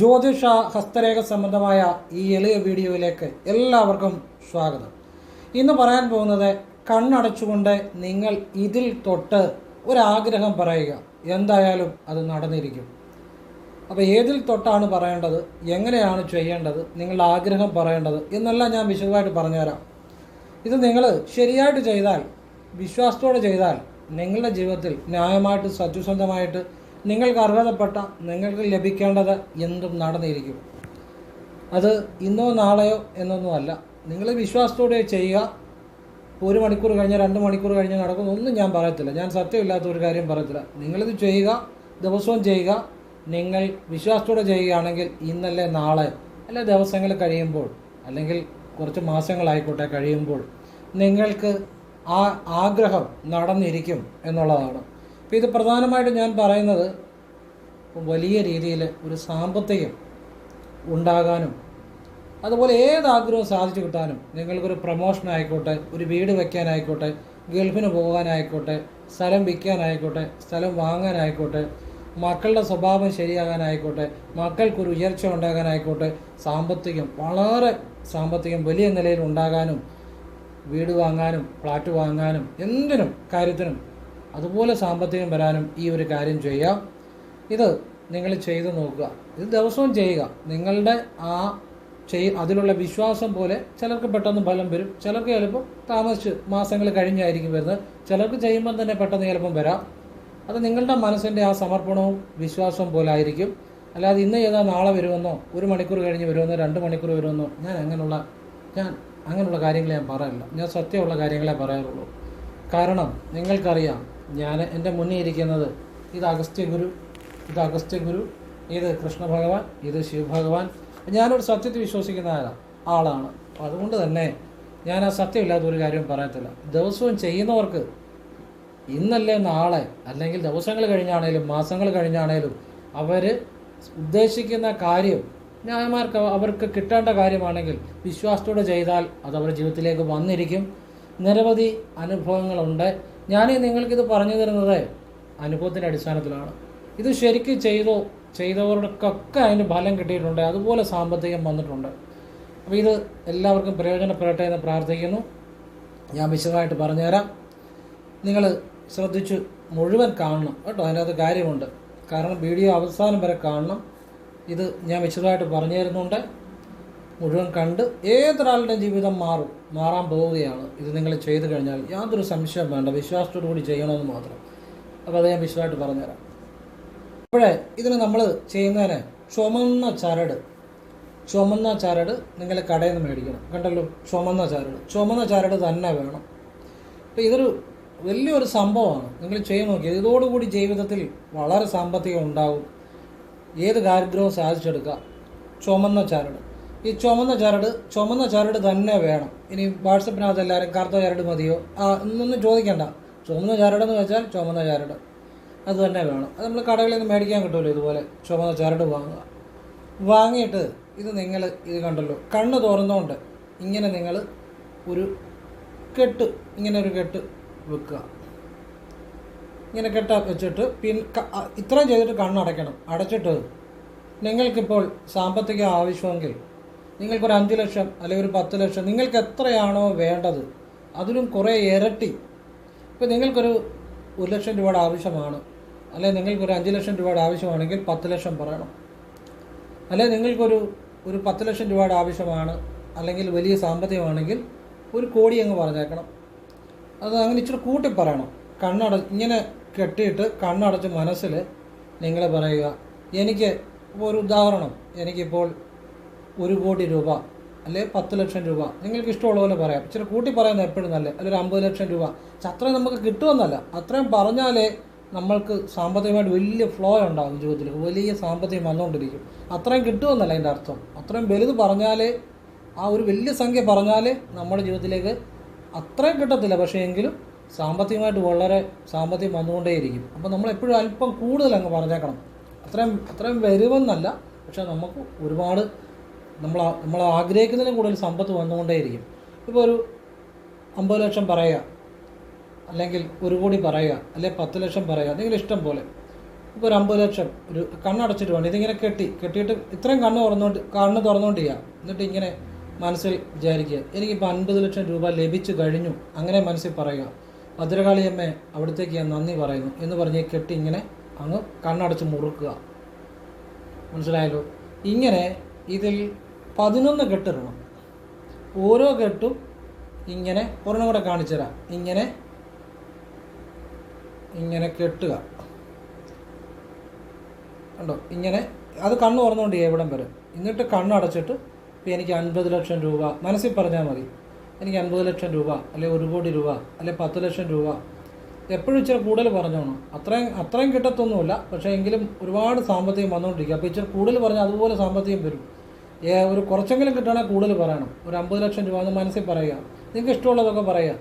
ജ്യോതിഷ ഹസ്തരേഖ സംബന്ധമായ ഈ എളിയ വീഡിയോയിലേക്ക് എല്ലാവർക്കും സ്വാഗതം. ഇന്ന് പറയാൻ പോകുന്നത് കണ്ണടച്ചുകൊണ്ട് നിങ്ങൾ ഇതിൽ തൊട്ട് ഒരാഗ്രഹം പറയുക. എന്തായാലും അത് നടന്നിരിക്കും. അപ്പോൾ ഏതിൽ തൊട്ടാണ് പറയേണ്ടത്? എങ്ങനെയാണ് ചെയ്യേണ്ടത്? നിങ്ങളുടെ ആഗ്രഹം പറയേണ്ടത് എന്നെല്ലാം ഞാൻ വിശദമായിട്ട് പറഞ്ഞുതരാം. ഇത് നിങ്ങൾ ശരിയായിട്ട് ചെയ്താൽ വിശ്വാസത്തോടെ ചെയ്താൽ നിങ്ങളുടെ ജീവിതത്തിൽ ന്യായമായിട്ട് സത്യസന്ധമായിട്ട് നിങ്ങൾക്ക് അർഹതപ്പെട്ട നിങ്ങൾക്ക് ലഭിക്കേണ്ടത് എന്തും നടന്നിരിക്കും. അത് ഇന്നോ നാളെയോ എന്നൊന്നുമല്ല. നിങ്ങൾ വിശ്വാസത്തോടെ ചെയ്യുക. ഒരു മണിക്കൂർ കഴിഞ്ഞ് രണ്ട് മണിക്കൂർ കഴിഞ്ഞ് നടക്കുന്നൊന്നും ഞാൻ പറയത്തില്ല. ഞാൻ സത്യമില്ലാത്ത ഒരു കാര്യം പറയത്തില്ല. നിങ്ങളിത് ചെയ്യുക. ദിവസവും ചെയ്യുക. നിങ്ങൾ വിശ്വാസത്തോടെ ചെയ്യുകയാണെങ്കിൽ ഇന്നല്ലേ നാളെ? അല്ല ദിവസങ്ങൾ കഴിയുമ്പോൾ അല്ലെങ്കിൽ കുറച്ച് മാസങ്ങളായിക്കോട്ടെ കഴിയുമ്പോൾ നിങ്ങൾക്ക് ആ ആഗ്രഹം നടന്നിരിക്കും എന്നുള്ളതാണ്. അപ്പോൾ ഇത് പ്രധാനമായിട്ട് ഞാൻ പറയുന്നത് വലിയ രീതിയിൽ ഒരു സാമ്പത്തികം ഉണ്ടാകാനും അതുപോലെ ഏത് ആഗ്രഹവും സാധിച്ചു കിട്ടാനും നിങ്ങൾക്കൊരു പ്രൊമോഷൻ ആയിക്കോട്ടെ ഒരു വീട് വയ്ക്കാനായിക്കോട്ടെ ഗൾഫിന് പോകാനായിക്കോട്ടെ സ്ഥലം വിൽക്കാനായിക്കോട്ടെ സ്ഥലം വാങ്ങാനായിക്കോട്ടെ മക്കളുടെ സ്വഭാവം ശരിയാകാനായിക്കോട്ടെ മക്കൾക്കൊരു ഉയർച്ച ഉണ്ടാകാനായിക്കോട്ടെ സാമ്പത്തികം വളരെ സാമ്പത്തികം വലിയ നിലയിൽ ഉണ്ടാകാനും വീട് വാങ്ങാനും ഫ്ലാറ്റ് വാങ്ങാനും എന്തിനും കാര്യത്തിനും അതുപോലെ സാമ്പത്തികം വരാനും ഈ ഒരു കാര്യം ചെയ്യാം ഇത് നിങ്ങൾ ചെയ്തു നോക്കുക. ഇത് ദിവസവും ചെയ്യുക. നിങ്ങളുടെ ആ ചെയ് അതിലുള്ള വിശ്വാസം പോലെ ചിലർക്ക് പെട്ടെന്ന് ഫലം വരും. ചിലർക്ക് ചിലപ്പോൾ താമസിച്ച് മാസങ്ങൾ കഴിഞ്ഞായിരിക്കും വരുന്നത്. ചിലർക്ക് ചെയ്യുമ്പോൾ തന്നെ പെട്ടെന്ന് ചിലപ്പം വരാം. അത് നിങ്ങളുടെ മനസ്സിന്റെ ആ സമർപ്പണവും വിശ്വാസവും പോലെ ആയിരിക്കും. അല്ലാതെ ഇന്ന് ചെയ്താൽ നാളെ വരുമെന്നോ ഒരു മണിക്കൂർ കഴിഞ്ഞ് വരുമെന്നോ രണ്ട് മണിക്കൂർ വരുമെന്നോ ഞാൻ അങ്ങനെയുള്ള ഞാൻ അങ്ങനെയുള്ള കാര്യങ്ങൾ ഞാൻ പറയില്ല ഞാൻ സത്യമുള്ള കാര്യങ്ങളെ പറയാറുള്ളൂ. കാരണം നിങ്ങൾക്കറിയാം ഞാൻ എന്റെ മുന്നേ ഇരിക്കുന്നത് ഇത് അഗസ്ത്യ ഗുരു ഇത് അഗസ്ത്യ ഗുരു ഇത് കൃഷ്ണ ഭഗവാൻ ഇത് ശിവഭഗവാൻ ഞാനൊരു സത്യത്തിൽ വിശ്വസിക്കുന്ന ആളാ- ആളാണ്. അതുകൊണ്ട് തന്നെ ഞാൻ ആ സത്യമില്ലാത്ത ഒരു കാര്യം പറയത്തില്ല. ദിവസവും ചെയ്യുന്നവർക്ക് ഇന്നല്ലേ നാളെ അല്ലെങ്കിൽ ദിവസങ്ങൾ കഴിഞ്ഞാണേലും മാസങ്ങൾ കഴിഞ്ഞാണേലും അവർ ഉദ്ദേശിക്കുന്ന കാര്യം ന്യായമാർക്ക് അവർക്ക് കിട്ടേണ്ട കാര്യമാണെങ്കിൽ വിശ്വാസത്തോടെ ചെയ്താൽ അത് അവരുടെ ജീവിതത്തിലേക്ക് വന്നിരിക്കും. നിരവധി അനുഭവങ്ങളുണ്ട്. ഞാൻ നിങ്ങൾക്കിത് പറഞ്ഞു തരുന്നത് അനുഭവത്തിന്റെ അടിസ്ഥാനത്തിലാണ്. ഇത് ശരിക്കും ചെയ്തോ ചെയ്തവർക്കൊക്കെ അതിന് ഫലം കിട്ടിയിട്ടുണ്ട്. അതുപോലെ സാമ്പത്തികം വന്നിട്ടുണ്ട്. അപ്പോൾ ഇത് എല്ലാവർക്കും പ്രയോജനപ്പെടട്ടെ എന്ന് പ്രാർത്ഥിക്കുന്നു. ഞാൻ വിശദമായിട്ട് പറഞ്ഞുതരാം. നിങ്ങൾ ശ്രദ്ധിച്ച് മുഴുവൻ കാണണം കേട്ടോ. അതിനകത്ത് കാര്യമുണ്ട്. കാരണം വീഡിയോ അവസാനം വരെ കാണണം. ഇത് ഞാൻ വിശദമായിട്ട് പറഞ്ഞു തരുന്നുണ്ട് മുഴുവൻ കണ്ട് ഏതൊരാളുടെ ജീവിതം മാറും മാറാൻ പോവുകയാണ്. ഇത് നിങ്ങൾ ചെയ്തു കഴിഞ്ഞാൽ യാതൊരു സംശയം വേണ്ട. വിശ്വാസത്തോടു കൂടി ചെയ്യണമെന്ന് മാത്രം. അപ്പോൾ അത് ഞാൻ വിശദമായിട്ട് പറഞ്ഞുതരാം. ഇപ്പോഴേ ഇതിന് നമ്മൾ ചെയ്യുന്നതിന് ചുമന്ന ചരട്. ചുമന്ന ചരട് നിങ്ങൾ കടയിൽ നിന്ന് മേടിക്കണം. കണ്ടല്ലോ? ചുമന്ന ചരട്. ചുമന്ന ചരട് തന്നെ വേണം. അപ്പോൾ ഇതൊരു വലിയൊരു സംഭവമാണ്. നിങ്ങൾ ചെയ്ത് നോക്കിയത് ഇതോടുകൂടി ജീവിതത്തിൽ വളരെ സാമ്പത്തികം ഉണ്ടാകും ഏത് കാര്യഗ്രഹവും സാധിച്ചെടുക്കുക ചുമന്ന ചരട്. ഈ ചുമന്ന ചരട് ചുമന്ന ചരട് തന്നെ വേണം. ഇനി വാട്സപ്പിനകത്ത് എല്ലാവരും കറുത്ത ചരട് മതിയോ? ആ ഇന്നൊന്നും ചോദിക്കണ്ട. ചുമന്ന ചരടെന്ന് വെച്ചാൽ ചുമന്ന ചരട്. അത് തന്നെ വേണം. അത് നമ്മൾ കടകളിൽ നിന്ന് മേടിക്കാൻ കിട്ടുമല്ലോ ഇതുപോലെ. ചുമന്ന ചരട് വാങ്ങുക. വാങ്ങിയിട്ട് ഇത് നിങ്ങൾ ഇത് കണ്ടല്ലോ. കണ്ണ് തുറന്നുകൊണ്ട് ഇങ്ങനെ നിങ്ങൾ ഒരു കെട്ട് ഇങ്ങനെ ഒരു കെട്ട് വെക്കുക. ഇങ്ങനെ കെട്ട വെച്ചിട്ട് പിൻ ഇത്രയും ചെയ്തിട്ട് കണ്ണടയ്ക്കണം അടച്ചിട്ട് നിങ്ങൾക്കിപ്പോൾ സാമ്പത്തിക ആവശ്യമെങ്കിൽ നിങ്ങൾക്കൊരു അഞ്ച് ലക്ഷം അല്ലെങ്കിൽ ഒരു പത്ത് ലക്ഷം നിങ്ങൾക്ക് എത്രയാണോ വേണ്ടത് അതിലും കുറേ ഇരട്ടി. ഇപ്പോൾ നിങ്ങൾക്കൊരു ഒരു ലക്ഷം രൂപയുടെ ആവശ്യമാണ്. അല്ലെങ്കിൽ നിങ്ങൾക്കൊരു അഞ്ച് ലക്ഷം രൂപയുടെ ആവശ്യമാണെങ്കിൽ പത്ത് ലക്ഷം പറയണം. അല്ലെങ്കിൽ നിങ്ങൾക്കൊരു ഒരു പത്ത് ലക്ഷം രൂപയുടെ ആവശ്യമാണ് അല്ലെങ്കിൽ വലിയ സാമ്പത്തികമാണെങ്കിൽ ഒരു കോടി അങ്ങ് പറഞ്ഞേക്കണം. അത് അങ്ങനെ ഇച്ചിരി കൂട്ടി പറയണം. കണ്ണട ഇങ്ങനെ കെട്ടിയിട്ട് കണ്ണടച്ച് മനസ്സിൽ നിങ്ങൾ പറയുക എനിക്ക് ഒരു ഉദാഹരണം എനിക്കിപ്പോൾ ഒരു കോടി രൂപ അല്ലെ പത്ത് ലക്ഷം രൂപ നിങ്ങൾക്ക് ഇഷ്ടമുള്ള പോലെ പറയാം. ഇച്ചിരി കൂട്ടി പറയുന്നത് എപ്പോഴും നല്ല അല്ലെങ്കിൽ ഒരു അമ്പത് ലക്ഷം രൂപ. അത്രയും നമുക്ക് കിട്ടുമെന്നല്ല. അത്രയും പറഞ്ഞാലേ നമ്മൾക്ക് സാമ്പത്തികമായിട്ട് വലിയ ഫ്ലോ ഉണ്ടാകും ജീവിതത്തിൽ. വലിയ സാമ്പത്തികം വന്നുകൊണ്ടിരിക്കും. അത്രയും കിട്ടുമെന്നല്ല അതിന്റെ അർത്ഥം. അത്രയും വലുത് പറഞ്ഞാലേ ആ ഒരു വലിയ സംഖ്യ പറഞ്ഞാലേ നമ്മുടെ ജീവിതത്തിലേക്ക് അത്രയും കിട്ടത്തില്ല. പക്ഷേ എങ്കിലും സാമ്പത്തികമായിട്ട് വളരെ സാമ്പത്തികം വന്നുകൊണ്ടേയിരിക്കും. അപ്പോൾ നമ്മൾ എപ്പോഴും അല്പം കൂടുതൽ അങ്ങ് പറഞ്ഞേക്കണം. അത്രയും അത്രയും വരുമെന്നല്ല പക്ഷേ നമുക്ക് ഒരുപാട് നമ്മൾ നമ്മൾ ആഗ്രഹിക്കുന്നതിലും കൂടുതൽ സമ്പത്ത് വന്നുകൊണ്ടേയിരിക്കും. ഇപ്പോൾ ഒരു അമ്പത് ലക്ഷം പറയുക. അല്ലെങ്കിൽ ഒരു കോടി പറയുക അല്ലെങ്കിൽ പത്ത് ലക്ഷം പറയുക അല്ലെങ്കിൽ ഇഷ്ടം പോലെ. ഇപ്പോൾ ഒരു അമ്പത് ലക്ഷം ഒരു കണ്ണടച്ചിട്ട് വേണം. ഇതിങ്ങനെ കെട്ടി കെട്ടിയിട്ട് ഇത്രയും കണ്ണ് തുറന്നുകൊണ്ട് കണ്ണ് തുറന്നുകൊണ്ട് ചെയ്യുക എന്നിട്ട് ഇങ്ങനെ മനസ്സിൽ വിചാരിക്കുക എനിക്കിപ്പോൾ അൻപത് ലക്ഷം രൂപ ലഭിച്ചു കഴിഞ്ഞു. അങ്ങനെ മനസ്സിൽ പറയുക. ഭദ്രകാളിയമ്മേ അവിടത്തേക്ക് ഞാൻ നന്ദി പറയുന്നു എന്ന് പറഞ്ഞ് കെട്ടി ഇങ്ങനെ അങ്ങ് കണ്ണടച്ച് മുറുക്കുക. മനസ്സിലായല്ലോ? ഇങ്ങനെ ഇതിൽ പതിനൊന്ന് കെട്ടിടണം ഓരോ കെട്ടും ഇങ്ങനെ ഒരെണ്ണം കൂടെ കാണിച്ചു തരാം ഇങ്ങനെ ഇങ്ങനെ കെട്ടുക. കണ്ടോ? ഇങ്ങനെ അത് കണ്ണ് തുറന്നുകൊണ്ട് എവിടം വരെ. എന്നിട്ട് കണ്ണടച്ചിട്ട് ഇപ്പം എനിക്ക് അൻപത് ലക്ഷം രൂപ മനസ്സിൽ പറഞ്ഞാൽ മതി. എനിക്ക് അൻപത് ലക്ഷം രൂപ അല്ലെ ഒരു കോടി രൂപ അല്ലെ പത്ത് ലക്ഷം രൂപ. എപ്പോഴും ഇച്ചിരി കൂടുതൽ പറഞ്ഞോണം. അത്രയും അത്രയും കിട്ടത്തൊന്നുമില്ല. പക്ഷേ എങ്കിലും ഒരുപാട് സാമ്പത്തികം വന്നുകൊണ്ടിരിക്കുക അപ്പോൾ ഇച്ചിരി കൂടുതൽ പറഞ്ഞാൽ അതുപോലെ സാമ്പത്തികം വരും. ഒരു കുറച്ചെങ്കിലും കിട്ടുകയാണെങ്കിൽ കൂടുതൽ പറയണം. ഒരു അമ്പത് ലക്ഷം രൂപ എന്ന് മനസ്സിൽ പറയുക. നിങ്ങൾക്ക് ഇഷ്ടമുള്ളതൊക്കെ പറയുക.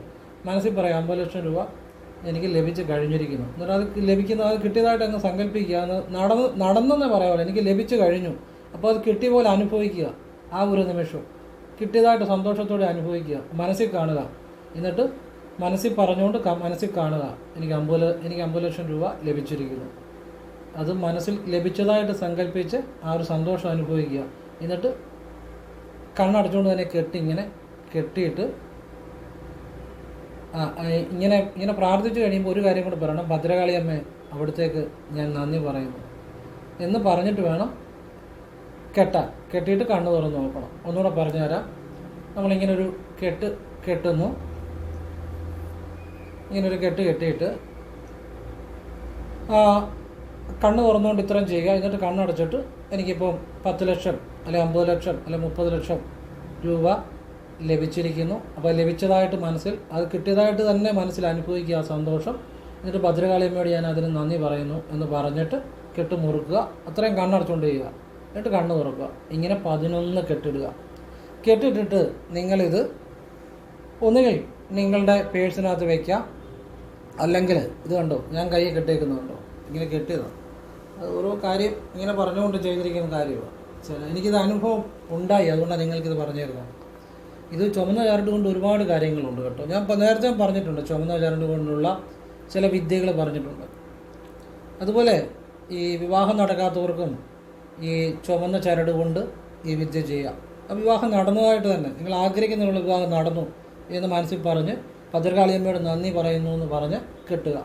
മനസ്സിൽ പറയുക അമ്പത് ലക്ഷം രൂപ എനിക്ക് ലഭിച്ച് കഴിഞ്ഞിരിക്കുന്നു. എന്നിട്ട് അത് ലഭിക്കുന്ന അത് കിട്ടിയതായിട്ട് അങ്ങ് സങ്കല്പിക്കുക. അത് നടന്ന് നടന്നെന്ന് പറയാമല്ലോ എനിക്ക് ലഭിച്ചു കഴിഞ്ഞു. അപ്പോൾ അത് കിട്ടിയ പോലെ അനുഭവിക്കുക. ആ ഒരു നിമിഷം. കിട്ടിയതായിട്ട് സന്തോഷത്തോടെ അനുഭവിക്കുക. മനസ്സിൽ കാണുക. എന്നിട്ട് മനസ്സിൽ പറഞ്ഞുകൊണ്ട് മനസ്സിൽ കാണുക. എനിക്ക് അമ്പത് എനിക്ക് അമ്പത് ലക്ഷം രൂപ ലഭിച്ചിരിക്കുന്നു. അത് മനസ്സിൽ ലഭിച്ചതായിട്ട് സങ്കല്പിച്ച് ആ ഒരു സന്തോഷം അനുഭവിക്കുക. എന്നിട്ട് കണ്ണടച്ചുകൊണ്ട് തന്നെ കെട്ടി ഇങ്ങനെ കെട്ടിയിട്ട് ഇങ്ങനെ ഇങ്ങനെ പ്രാർത്ഥിച്ചു കഴിയുമ്പോൾ ഒരു കാര്യം കൂടെ പറയണം. ഭദ്രകാളി അമ്മേ അവിടത്തേക്ക് ഞാൻ നന്ദി പറയുന്നു. എന്ന് പറഞ്ഞിട്ട് വേണം കെട്ടാൻ. കെട്ടിയിട്ട് കണ്ണു തുറന്ന് നോക്കണം. ഒന്നുകൂടെ പറഞ്ഞു തരാം നമ്മളിങ്ങനെ ഒരു കെട്ട് കെട്ടുന്നു. ഇങ്ങനൊരു കെട്ട് കെട്ടിയിട്ട് കണ്ണ് തുറന്നുകൊണ്ട് ഇത്രയും ചെയ്യുക. എന്നിട്ട് കണ്ണടച്ചിട്ട് എനിക്കിപ്പം പത്ത് ലക്ഷം അല്ലെ അമ്പത് ലക്ഷം അല്ലെ മുപ്പത് ലക്ഷം രൂപ ലഭിച്ചിരിക്കുന്നു. അപ്പോൾ ലഭിച്ചതായിട്ട് മനസ്സിൽ അത് കിട്ടിയതായിട്ട് തന്നെ മനസ്സിൽ അനുഭവിക്കുക സന്തോഷം. എന്നിട്ട് ഭദ്രകാളിയമ്മയോട് ഞാൻ അതിന് നന്ദി പറയുന്നു എന്ന് പറഞ്ഞിട്ട് കെട്ട് മുറുക്കുക. അത്രയും കണ്ണടച്ചുകൊണ്ട് ചെയ്യുക എന്നിട്ട് കണ്ണ് തുറക്കുക. ഇങ്ങനെ പതിനൊന്ന് കെട്ടിടുക. കെട്ടിട്ടിട്ട് നിങ്ങളിത് ഒന്നുകിൽ നിങ്ങളുടെ പേഴ്സിനകത്ത് വയ്ക്കാം അല്ലെങ്കിൽ ഇത് കണ്ടോ ഞാൻ കൈ കെട്ടിയേക്കുന്നത് കണ്ടോ? ഇങ്ങനെ കെട്ടിയതാണ് അത് ഓരോ കാര്യം ഇങ്ങനെ പറഞ്ഞുകൊണ്ട് ചെയ്തിരിക്കുന്ന കാര്യമാണ് എനിക്കിത് അനുഭവം ഉണ്ടായി. അതുകൊണ്ടാണ് നിങ്ങൾക്കിത് പറഞ്ഞു തരുന്നത് ഇത് ചുമന്ന ചരട് കൊണ്ട് ഒരുപാട് കാര്യങ്ങളുണ്ട് കേട്ടോ. ഞാൻ നേരത്തെ പറഞ്ഞിട്ടുണ്ട് ചുമന്ന ചരട് കൊണ്ടുള്ള ചില വിദ്യകൾ പറഞ്ഞിട്ടുണ്ട്. അതുപോലെ ഈ വിവാഹം നടക്കാത്തവർക്കും ഈ ചുമന്ന ചരട് കൊണ്ട് ഈ വിദ്യ ചെയ്യാം. ആ വിവാഹം നടന്നതായിട്ട് തന്നെ. നിങ്ങൾ ആഗ്രഹിക്കുന്നുള്ള വിവാഹം നടന്നു എന്ന് മനസ്സിൽ പറഞ്ഞ് ഭദ്രകാളിയമ്മയോട് നന്ദി പറയുന്നു എന്ന് പറഞ്ഞ് കെട്ടുക.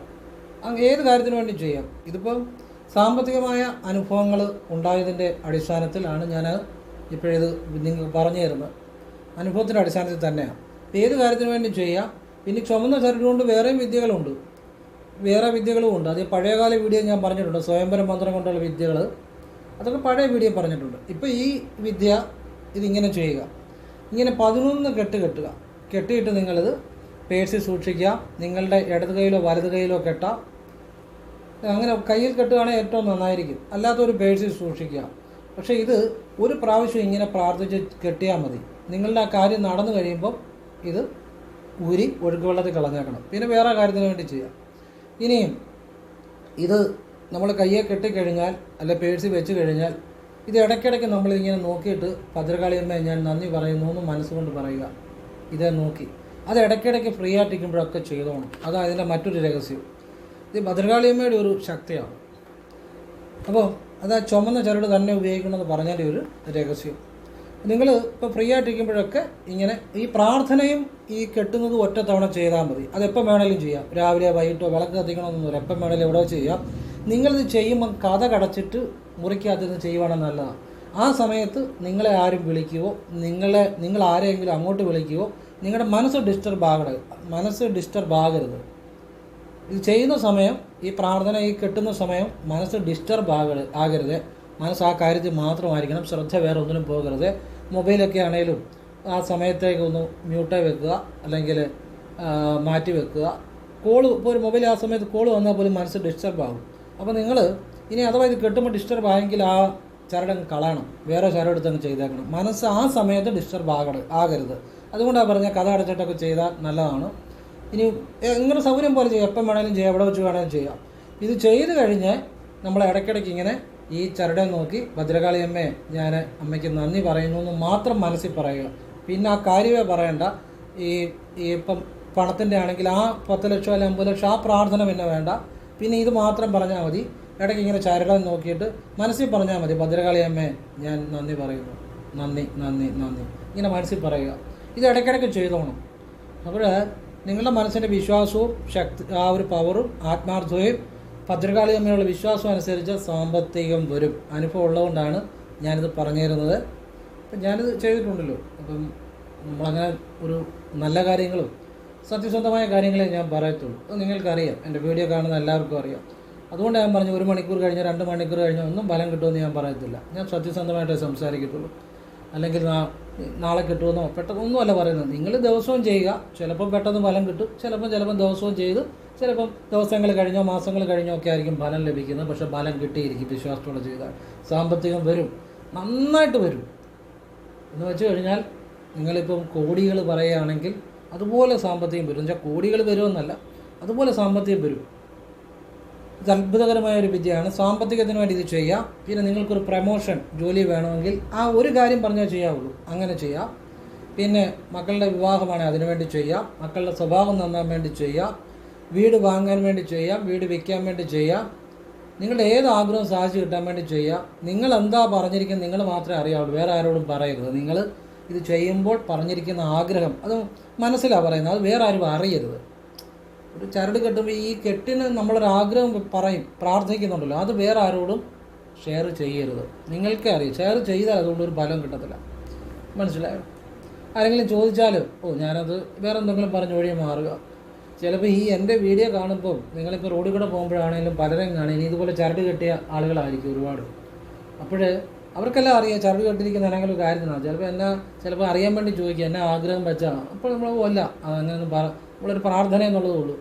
അങ്ങ് ഏത് കാര്യത്തിന് വേണ്ടി ചെയ്യാം. ഇതിപ്പം സാമ്പത്തികമായ അനുഭവങ്ങൾ ഉണ്ടായതിന്റെ അടിസ്ഥാനത്തിലാണ് ഞാൻ ഇപ്പോഴിത് നിങ്ങൾക്ക് പറഞ്ഞു തരുന്നത്. അനുഭവത്തിന്റെ അടിസ്ഥാനത്തിൽ തന്നെയാണ് ഏത് കാര്യത്തിന് വേണ്ടി ചെയ്യാം? പിന്നെ ചുമന്ന ചരട് കൊണ്ട് വേറെയും വിദ്യകളുണ്ട്. വേറെ വിദ്യകളും ഉണ്ട്. അത് പഴയകാല വീഡിയോ ഞാൻ പറഞ്ഞിട്ടുണ്ട്. സ്വയംവര മന്ത്രം കൊണ്ടുള്ള വിദ്യകൾ അതൊക്കെ പഴയ വീഡിയോ പറഞ്ഞിട്ടുണ്ട്. ഇപ്പോൾ ഈ വിദ്യ ഇതിങ്ങനെ ചെയ്യുക. ഇങ്ങനെ പതിനൊന്ന് കെട്ട് കെട്ടുക. കെട്ടിയിട്ട് നിങ്ങളിത് പേഴ്സിൽ സൂക്ഷിക്കുക. നിങ്ങളുടെ ഇടത് കൈയിലോ വലത് കൈയിലോ കെട്ടാം. അങ്ങനെ കയ്യിൽ കെട്ടുകയാണെങ്കിൽ ഏറ്റവും നന്നായിരിക്കും. അല്ലാത്തൊരു പേഴ്സിൽ സൂക്ഷിക്കുക. പക്ഷേ ഇത് ഒരു പ്രാവശ്യം ഇങ്ങനെ പ്രാർത്ഥിച്ച് കെട്ടിയാൽ മതി. നിങ്ങളുടെ ആ കാര്യം നടന്നു കഴിയുമ്പം ഇത് ഊരി ഒഴുക്കുവെള്ളത്തിൽ കളഞ്ഞേക്കണം. പിന്നെ വേറെ കാര്യത്തിന് വേണ്ടി ചെയ്യാം. ഇനിയും ഇത് നമ്മൾ കയ്യെ കെട്ടിക്കഴിഞ്ഞാൽ അല്ലെ പേഴ്സിൽ വെച്ച് കഴിഞ്ഞാൽ ഇത് ഇടയ്ക്കിടയ്ക്ക് നമ്മളിങ്ങനെ നോക്കിയിട്ട് ഭദ്രകാളിയമ്മ ഞാൻ നന്ദി പറയുന്നു എന്ന് മനസ്സുകൊണ്ട് പറയുക. ഇതേ നോക്കി. അത് ഇടയ്ക്കിടയ്ക്ക് ഫ്രീ ആയിട്ടിരിക്കുമ്പോഴൊക്കെ ചെയ്തോണം. അതാണ് അതിന്റെ മറ്റൊരു രഹസ്യം. ഇത് ഭദ്രകാളിയമ്മയുടെ ഒരു ശക്തിയാണ്. അപ്പോൾ അത് ആ ചുമന്ന ചരട് തന്നെ ഉപയോഗിക്കണമെന്ന് പറഞ്ഞതിന്റെ ഒരു രഹസ്യം. നിങ്ങൾ ഇപ്പോൾ ഫ്രീ ആയിട്ടിരിക്കുമ്പോഴൊക്കെ ഇങ്ങനെ ഈ പ്രാർത്ഥനയും ഈ കെട്ടുന്നത് ഒറ്റ തവണ ചെയ്താൽ മതി. അത് എപ്പം വേണേലും ചെയ്യാം. രാവിലെ വൈകിട്ടോ വിളക്ക് കത്തിക്കണമെന്നൊന്നുമില്ല. എപ്പം വേണേലും എവിടെ ചെയ്യാം. നിങ്ങളിത് ചെയ്യുമ്പം കഥ കടച്ചിട്ട് മുറിക്കകത്തിരുന്ന് ചെയ്യുവാണെങ്കിൽ നല്ലതാണ് ആ സമയത്ത് നിങ്ങളെ ആരും വിളിക്കുവോ നിങ്ങളെ നിങ്ങൾ ആരെയെങ്കിലും അങ്ങോട്ട് വിളിക്കുവോ നിങ്ങളുടെ മനസ്സ് ഡിസ്റ്റർബ് ആകരുത് മനസ്സ് ഡിസ്റ്റർബ് ആകരുത്. ഇത് ചെയ്യുന്ന സമയം ഈ പ്രാർത്ഥന ഈ കെട്ടുന്ന സമയം മനസ്സ് ഡിസ്റ്റർബ് ആകരുത് ആകരുത്. മനസ്സ് ആ കാര്യത്തിൽ മാത്രമായിരിക്കണം. ശ്രദ്ധ വേറെ ഒന്നിനും പോകരുത്. മൊബൈലൊക്കെ ആണെങ്കിലും ആ സമയത്തേക്ക് ഒന്ന് മ്യൂട്ടായി വെക്കുക. അല്ലെങ്കിൽ മാറ്റി വെക്കുക. കോൾ ഇപ്പോൾ ഒരു മൊബൈൽ ആ സമയത്ത് കോൾ വന്നാൽ പോലും മനസ്സ് ഡിസ്റ്റർബ് ആകും. അപ്പോൾ നിങ്ങൾ ഇനി അഥവാ ഇത് കെട്ടുമ്പോൾ ഡിസ്റ്റർബ് ആയെങ്കിൽ ആ ചരടങ്ങ് കളയണം. വേറെ ചരടെടുത്തങ്ങ് ചെയ്തേക്കണം. മനസ്സ് ആ സമയത്ത് ഡിസ്റ്റർബ് ആകണം ആകരുത്. അതുകൊണ്ടാണ് പറഞ്ഞ കഥ അടച്ചിട്ടൊക്കെ ചെയ്താൽ നല്ലതാണ്. ഇനി നിങ്ങളുടെ സൗകര്യം പോലെ ചെയ്യാം? എപ്പം വേണേലും ചെയ്യാം? എവിടെ വെച്ച് വേണേലും ചെയ്യാം. ഇത് ചെയ്ത് കഴിഞ്ഞ് നമ്മൾ ഇടയ്ക്കിടയ്ക്ക് ഇങ്ങനെ ഈ ചരടെ നോക്കി ഭദ്രകാളി അമ്മേ ഞാൻ അമ്മയ്ക്ക് നന്ദി പറയുന്നു എന്ന് മാത്രം മനസ്സിൽ പറയുക. പിന്നെ ആ കാര്യമേ പറയണ്ട. ഈ ഇപ്പം പണത്തിന്റെ ആണെങ്കിൽ ആ പത്ത് ലക്ഷം അല്ലെങ്കിൽ അമ്പത് ലക്ഷം ആ പ്രാർത്ഥന പിന്നെ വേണ്ട. പിന്നെ ഇത് മാത്രം പറഞ്ഞാൽ മതി. ഇടയ്ക്ക് ഇങ്ങനെ ചരടം നോക്കിയിട്ട് മനസ്സിൽ പറഞ്ഞാൽ മതി ഭദ്രകാളി അമ്മേ ഞാൻ നന്ദി പറയുന്നു. നന്ദി നന്ദി നന്ദി. ഇങ്ങനെ മനസ്സിൽ പറയുക. ഇത് ഇടയ്ക്കിടയ്ക്ക് ചെയ്തോണം. അപ്പോൾ നിങ്ങളുടെ മനസ്സിന്റെ വിശ്വാസവും ശക്തി ആ ഒരു പവറും ആത്മാർത്ഥതയും ഭദ്രകാളി തമ്മിലുള്ള വിശ്വാസം അനുസരിച്ച് സാമ്പത്തികം വരും. അനുഭവം ഉള്ളതുകൊണ്ടാണ് ഞാനിത് പറഞ്ഞു തരുന്നത് അപ്പം ഞാനിത് ചെയ്തിട്ടുണ്ടല്ലോ. അപ്പം നമ്മളങ്ങനെ ഒരു നല്ല കാര്യങ്ങളും സത്യസന്ധമായ കാര്യങ്ങളെ ഞാൻ പറയത്തുള്ളൂ. അത് നിങ്ങൾക്കറിയാം. എന്റെ വീഡിയോ കാണുന്ന എല്ലാവർക്കും അറിയാം. അതുകൊണ്ട് ഞാൻ പറഞ്ഞു ഒരു മണിക്കൂർ കഴിഞ്ഞ് രണ്ട് മണിക്കൂർ കഴിഞ്ഞ് ഒന്നും ഫലം കിട്ടുമെന്ന് ഞാൻ പറയത്തില്ല. ഞാൻ സത്യസന്ധമായിട്ടേ സംസാരിക്കത്തുള്ളൂ. അല്ലെങ്കിൽ നാളെ കിട്ടുമെന്നോ പെട്ടെന്ന് ഒന്നുമല്ല പറയുന്നത്. നിങ്ങൾ ദിവസവും ചെയ്യുക. ചിലപ്പോൾ പെട്ടെന്ന് ഫലം കിട്ടും. ചിലപ്പോൾ ചിലപ്പോൾ ദിവസവും ചെയ്ത് ചിലപ്പം ദിവസങ്ങൾ കഴിഞ്ഞോ മാസങ്ങൾ കഴിഞ്ഞോ ഒക്കെ ആയിരിക്കും ഫലം ലഭിക്കുന്നത്. പക്ഷേ ഫലം കിട്ടിയിരിക്കും വിശ്വാസത്തോടെ ചെയ്താൽ. സാമ്പത്തികം വരും. നന്നായിട്ട് വരും. എന്ന് വെച്ച് കഴിഞ്ഞാൽ നിങ്ങളിപ്പം കോടികൾ പറയുകയാണെങ്കിൽ അതുപോലെ സാമ്പത്തികം വരും. എന്നുവെച്ചാൽ കോടികൾ വരുമെന്നല്ല അതുപോലെ സാമ്പത്തികം വരും. ഇത് അത്ഭുതകരമായ ഒരു വിദ്യയാണ്. സാമ്പത്തികത്തിന് വേണ്ടി ഇത് ചെയ്യാം. പിന്നെ നിങ്ങൾക്കൊരു പ്രമോഷൻ ജോലി വേണമെങ്കിൽ ആ ഒരു കാര്യം പറഞ്ഞാൽ ചെയ്യാവുള്ളൂ. അങ്ങനെ ചെയ്യാം. പിന്നെ മക്കളുടെ വിവാഹമാണ് അതിനുവേണ്ടി ചെയ്യാം. മക്കളുടെ സ്വഭാവം നന്നാൻ വേണ്ടി ചെയ്യാം. വീട് വാങ്ങാൻ വേണ്ടി ചെയ്യാം വീട് വിൽക്കാൻ വേണ്ടി ചെയ്യാം. നിങ്ങളുടെ ഏത് ആഗ്രഹം സാധിച്ചു കിട്ടാൻ വേണ്ടി ചെയ്യാം. നിങ്ങൾ എന്താ പറഞ്ഞിരിക്കുന്നത് നിങ്ങൾ മാത്രമേ അറിയാവുള്ളൂ. വേറെ ആരോടും പറയരുത്. നിങ്ങൾ ഇത് ചെയ്യുമ്പോൾ പറഞ്ഞിരിക്കുന്ന ആഗ്രഹം അത് മനസ്സിലാണ് പറയുന്നത്. അത് വേറെ ആരും അറിയരുത്. ഒരു ചരട് കെട്ടുമ്പോൾ ഈ കെട്ടിന് നമ്മളൊരു ആഗ്രഹം പറയും പ്രാർത്ഥിക്കുന്നുണ്ടല്ലോ. അത് വേറെ ആരോടും ഷെയർ ചെയ്യരുത്. നിങ്ങൾക്കേ അറിയാം. ഷെയർ ചെയ്താൽ അതുകൊണ്ട് ഒരു ഫലം കിട്ടത്തില്ല. മനസ്സിലായോ? ആരെങ്കിലും ചോദിച്ചാലും ഓ ഞാനത് വേറെ എന്തെങ്കിലും പറഞ്ഞ് ഒഴിയെ മാറുക. ചിലപ്പോൾ ഈ എന്റെ വീഡിയോ കാണുമ്പോൾ നിങ്ങളിപ്പോൾ റോഡിൽ കൂടെ പോകുമ്പോഴാണെങ്കിലും പലരും കാണും. ഇതുപോലെ ചരട് കെട്ടിയ ആളുകളായിരിക്കും ഒരുപാട്. അപ്പോൾ അവർക്കെല്ലാം അറിയാം ചരട് കെട്ടിരിക്കുന്ന അല്ലെങ്കിൽ ഒരു കാര്യത്തിനാണ് ചിലപ്പോൾ എന്നാ ചിലപ്പോൾ അറിയാൻ വേണ്ടി ചോദിക്കുക എന്നെ ആഗ്രഹം വെച്ചാൽ അപ്പോൾ നമ്മൾ അല്ല അങ്ങനെ പറ നമ്മളൊരു പ്രാർത്ഥന എന്നുള്ളതേ ഉള്ളൂ.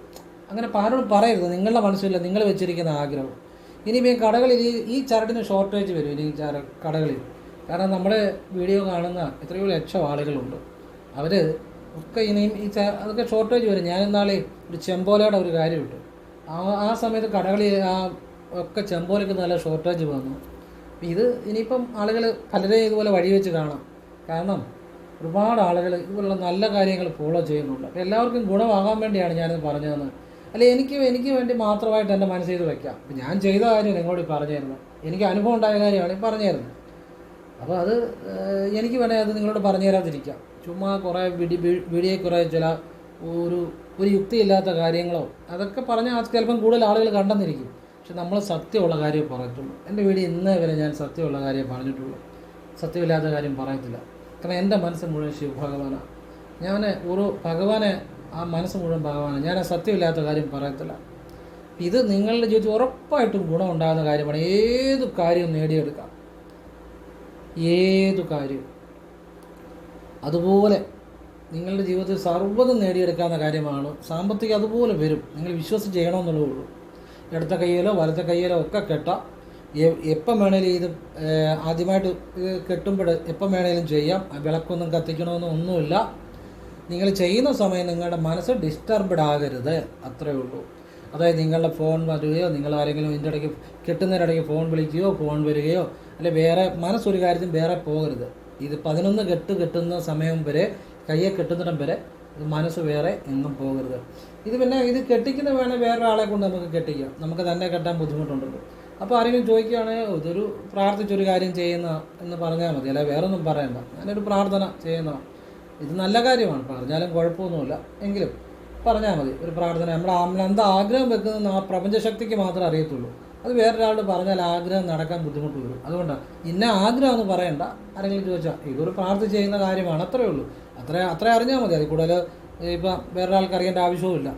അങ്ങനെ ആരോടും പറയരുത്. നിങ്ങളുടെ മനസ്സില്ല നിങ്ങൾ വെച്ചിരിക്കുന്ന ആഗ്രഹം. ഇനിയിപ്പോൾ കടകളിൽ ഈ ഈ ചരടിന് ഷോർട്ടേജ് വരും ഇനി ചര കടകളിൽ. കാരണം നമ്മുടെ വീഡിയോ കാണുന്ന എത്രയോ ലക്ഷം ആളുകളുണ്ട്. അവർ ഒക്കെ ഇനിയും ഈ അതൊക്കെ ഷോർട്ടേജ് വരും. ഞാൻ ഇന്നാളെ ഒരു ചെമ്പോലയുടെ ഒരു കാര്യം ഇട്ടു ആ ആ സമയത്ത് കടകളിൽ ആ ഒക്കെ ചെമ്പോലയ്ക്ക് നല്ല ഷോർട്ടേജ് വന്നു. ഇത് ഇനിയിപ്പം ആളുകൾ പലരെയും ഇതുപോലെ വഴി വെച്ച് കാണാം. കാരണം ഒരുപാട് ആളുകൾ ഇതുപോലുള്ള നല്ല കാര്യങ്ങൾ ഫോളോ ചെയ്യുന്നുണ്ട്. അപ്പോൾ എല്ലാവർക്കും ഗുണമാകാൻ വേണ്ടിയാണ് ഞാനിത് പറഞ്ഞതെന്ന്. അല്ല എനിക്ക് എനിക്ക് വേണ്ടി മാത്രമായിട്ട് എന്റെ മനസ്സിൽ ഇത് വെക്കാം. അപ്പം ഞാൻ ചെയ്ത കാര്യം നിങ്ങളോട് പറഞ്ഞായിരുന്നു എനിക്ക് അനുഭവം ഉണ്ടായ കാര്യമാണ് പറഞ്ഞിരുന്നത്. അപ്പോൾ അത് എനിക്ക് വേണേൽ അത് നിങ്ങളോട് പറഞ്ഞു തരാതിരിക്കാം ചുമ്മാ കുറേ വിടി വീഡിയോ കുറേ ചില ഒരു ഒരു യുക്തിയില്ലാത്ത കാര്യങ്ങളോ അതൊക്കെ പറഞ്ഞാൽ അത് ചിലപ്പം കൂടുതൽ ആളുകൾ കണ്ടെന്നിരിക്കും. പക്ഷെ നമ്മൾ സത്യമുള്ള കാര്യം പറഞ്ഞിട്ടുള്ളൂ എന്റെ വീഡിയോ ഇന്നേ വരെ ഞാൻ സത്യമുള്ള കാര്യം പറഞ്ഞിട്ടുള്ളൂ. സത്യമില്ലാത്ത കാര്യം പറയത്തില്ല. കാരണം എന്റെ മനസ്സ് മുഴുവൻ ശിവ ഭഗവാനാണ് ഞാൻ ഒരു ഭഗവാനെ ആ മനസ്സ് മുഴുവൻ ഭഗവാനാണ് ഞാൻ ആ സത്യമില്ലാത്ത കാര്യം പറയത്തില്ല. ഇത് നിങ്ങളുടെ ജീവിതത്തിൽ ഉറപ്പായിട്ടും ഗുണമുണ്ടാകുന്ന കാര്യമാണ്. ഏത് കാര്യവും നേടിയെടുക്കാം. ഏതു കാര്യവും. അതുപോലെ നിങ്ങളുടെ ജീവിതത്തിൽ സർവതും നേടിയെടുക്കാവുന്ന കാര്യമാണ്. സാമ്പത്തികം അതുപോലെ വരും. നിങ്ങൾ വിശ്വസിച്ച് ചെയ്യണമെന്നുള്ളേ ഉള്ളൂ. ഇടത്ത കയ്യിലോ വലത്തെ കയ്യിലോ ഒക്കെ കെട്ടാം. എപ്പം വേണേലും ഇത് ആദ്യമായിട്ട് കെട്ടുമ്പോൾ എപ്പം വേണേലും ചെയ്യാം. വിളക്കൊന്നും കത്തിക്കണമെന്നും ഒന്നുമില്ല. നിങ്ങൾ ചെയ്യുന്ന സമയം നിങ്ങളുടെ മനസ്സ് ഡിസ്റ്റർബ്ഡ് ആകരുത്. അത്രേ ഉള്ളൂ. അതായത് നിങ്ങളുടെ ഫോൺ വരികയോ നിങ്ങൾ ആരെങ്കിലും ഇതിന്റെ ഇടയ്ക്ക് കെട്ടുന്നതിനിടയ്ക്ക് ഫോൺ വിളിക്കുകയോ ഫോൺ വരികയോ അല്ലെ വേറെ മനസ്സൊരു കാര്യത്തിൽ വേറെ പോകരുത്. ഇത് പതിനൊന്ന് കെട്ട് കെട്ടുന്ന സമയം വരെ കയ്യെ കെട്ടുന്നിടം വരെ മനസ്സ് വേറെ എങ്ങും പോകരുത്. ഇത് പിന്നെ ഇത് കെട്ടിക്കുന്ന വേണേൽ വേറൊരാളെ കൊണ്ട് നമുക്ക് കെട്ടിക്കാം. നമുക്ക് തന്നെ കെട്ടാൻ ബുദ്ധിമുട്ടുണ്ടല്ലോ. അപ്പോൾ ആരെങ്കിലും ചോദിക്കുകയാണെങ്കിൽ ഇതൊരു പ്രാർത്ഥിച്ചൊരു കാര്യം ചെയ്യുന്ന എന്ന് പറഞ്ഞാൽ മതി. അല്ലെ വേറെ ഒന്നും പറയണ്ട. ഞാനൊരു പ്രാർത്ഥന ചെയ്യുന്ന. ഇത് നല്ല കാര്യമാണ്. പറഞ്ഞാലും കുഴപ്പമൊന്നുമില്ല. എങ്കിലും പറഞ്ഞാൽ മതി. ഒരു പ്രാർത്ഥന. നമ്മുടെ നമ്മൾ എന്താ ആഗ്രഹം വെക്കുന്നതെന്ന് ആ പ്രപഞ്ചശക്തിക്ക് മാത്രമേ അറിയത്തുള്ളൂ. അത് വേറൊരാളോട് പറഞ്ഞാൽ ആഗ്രഹം നടക്കാൻ ബുദ്ധിമുട്ട് വരും അതുകൊണ്ടാണ് ഇന്ന ആഗ്രഹം എന്ന് പറയണ്ട. ആരെങ്കിലും ചോദിച്ചാൽ ഇതൊരു പ്രാർത്ഥി ചെയ്യുന്ന കാര്യമാണ് അത്രേ ഉള്ളൂ. അത്ര അത്ര അറിഞ്ഞാൽ മതി. അതിൽ കൂടുതൽ ഇപ്പം വേറൊരാൾക്ക് അറിയേണ്ട ആവശ്യവുമില്ല.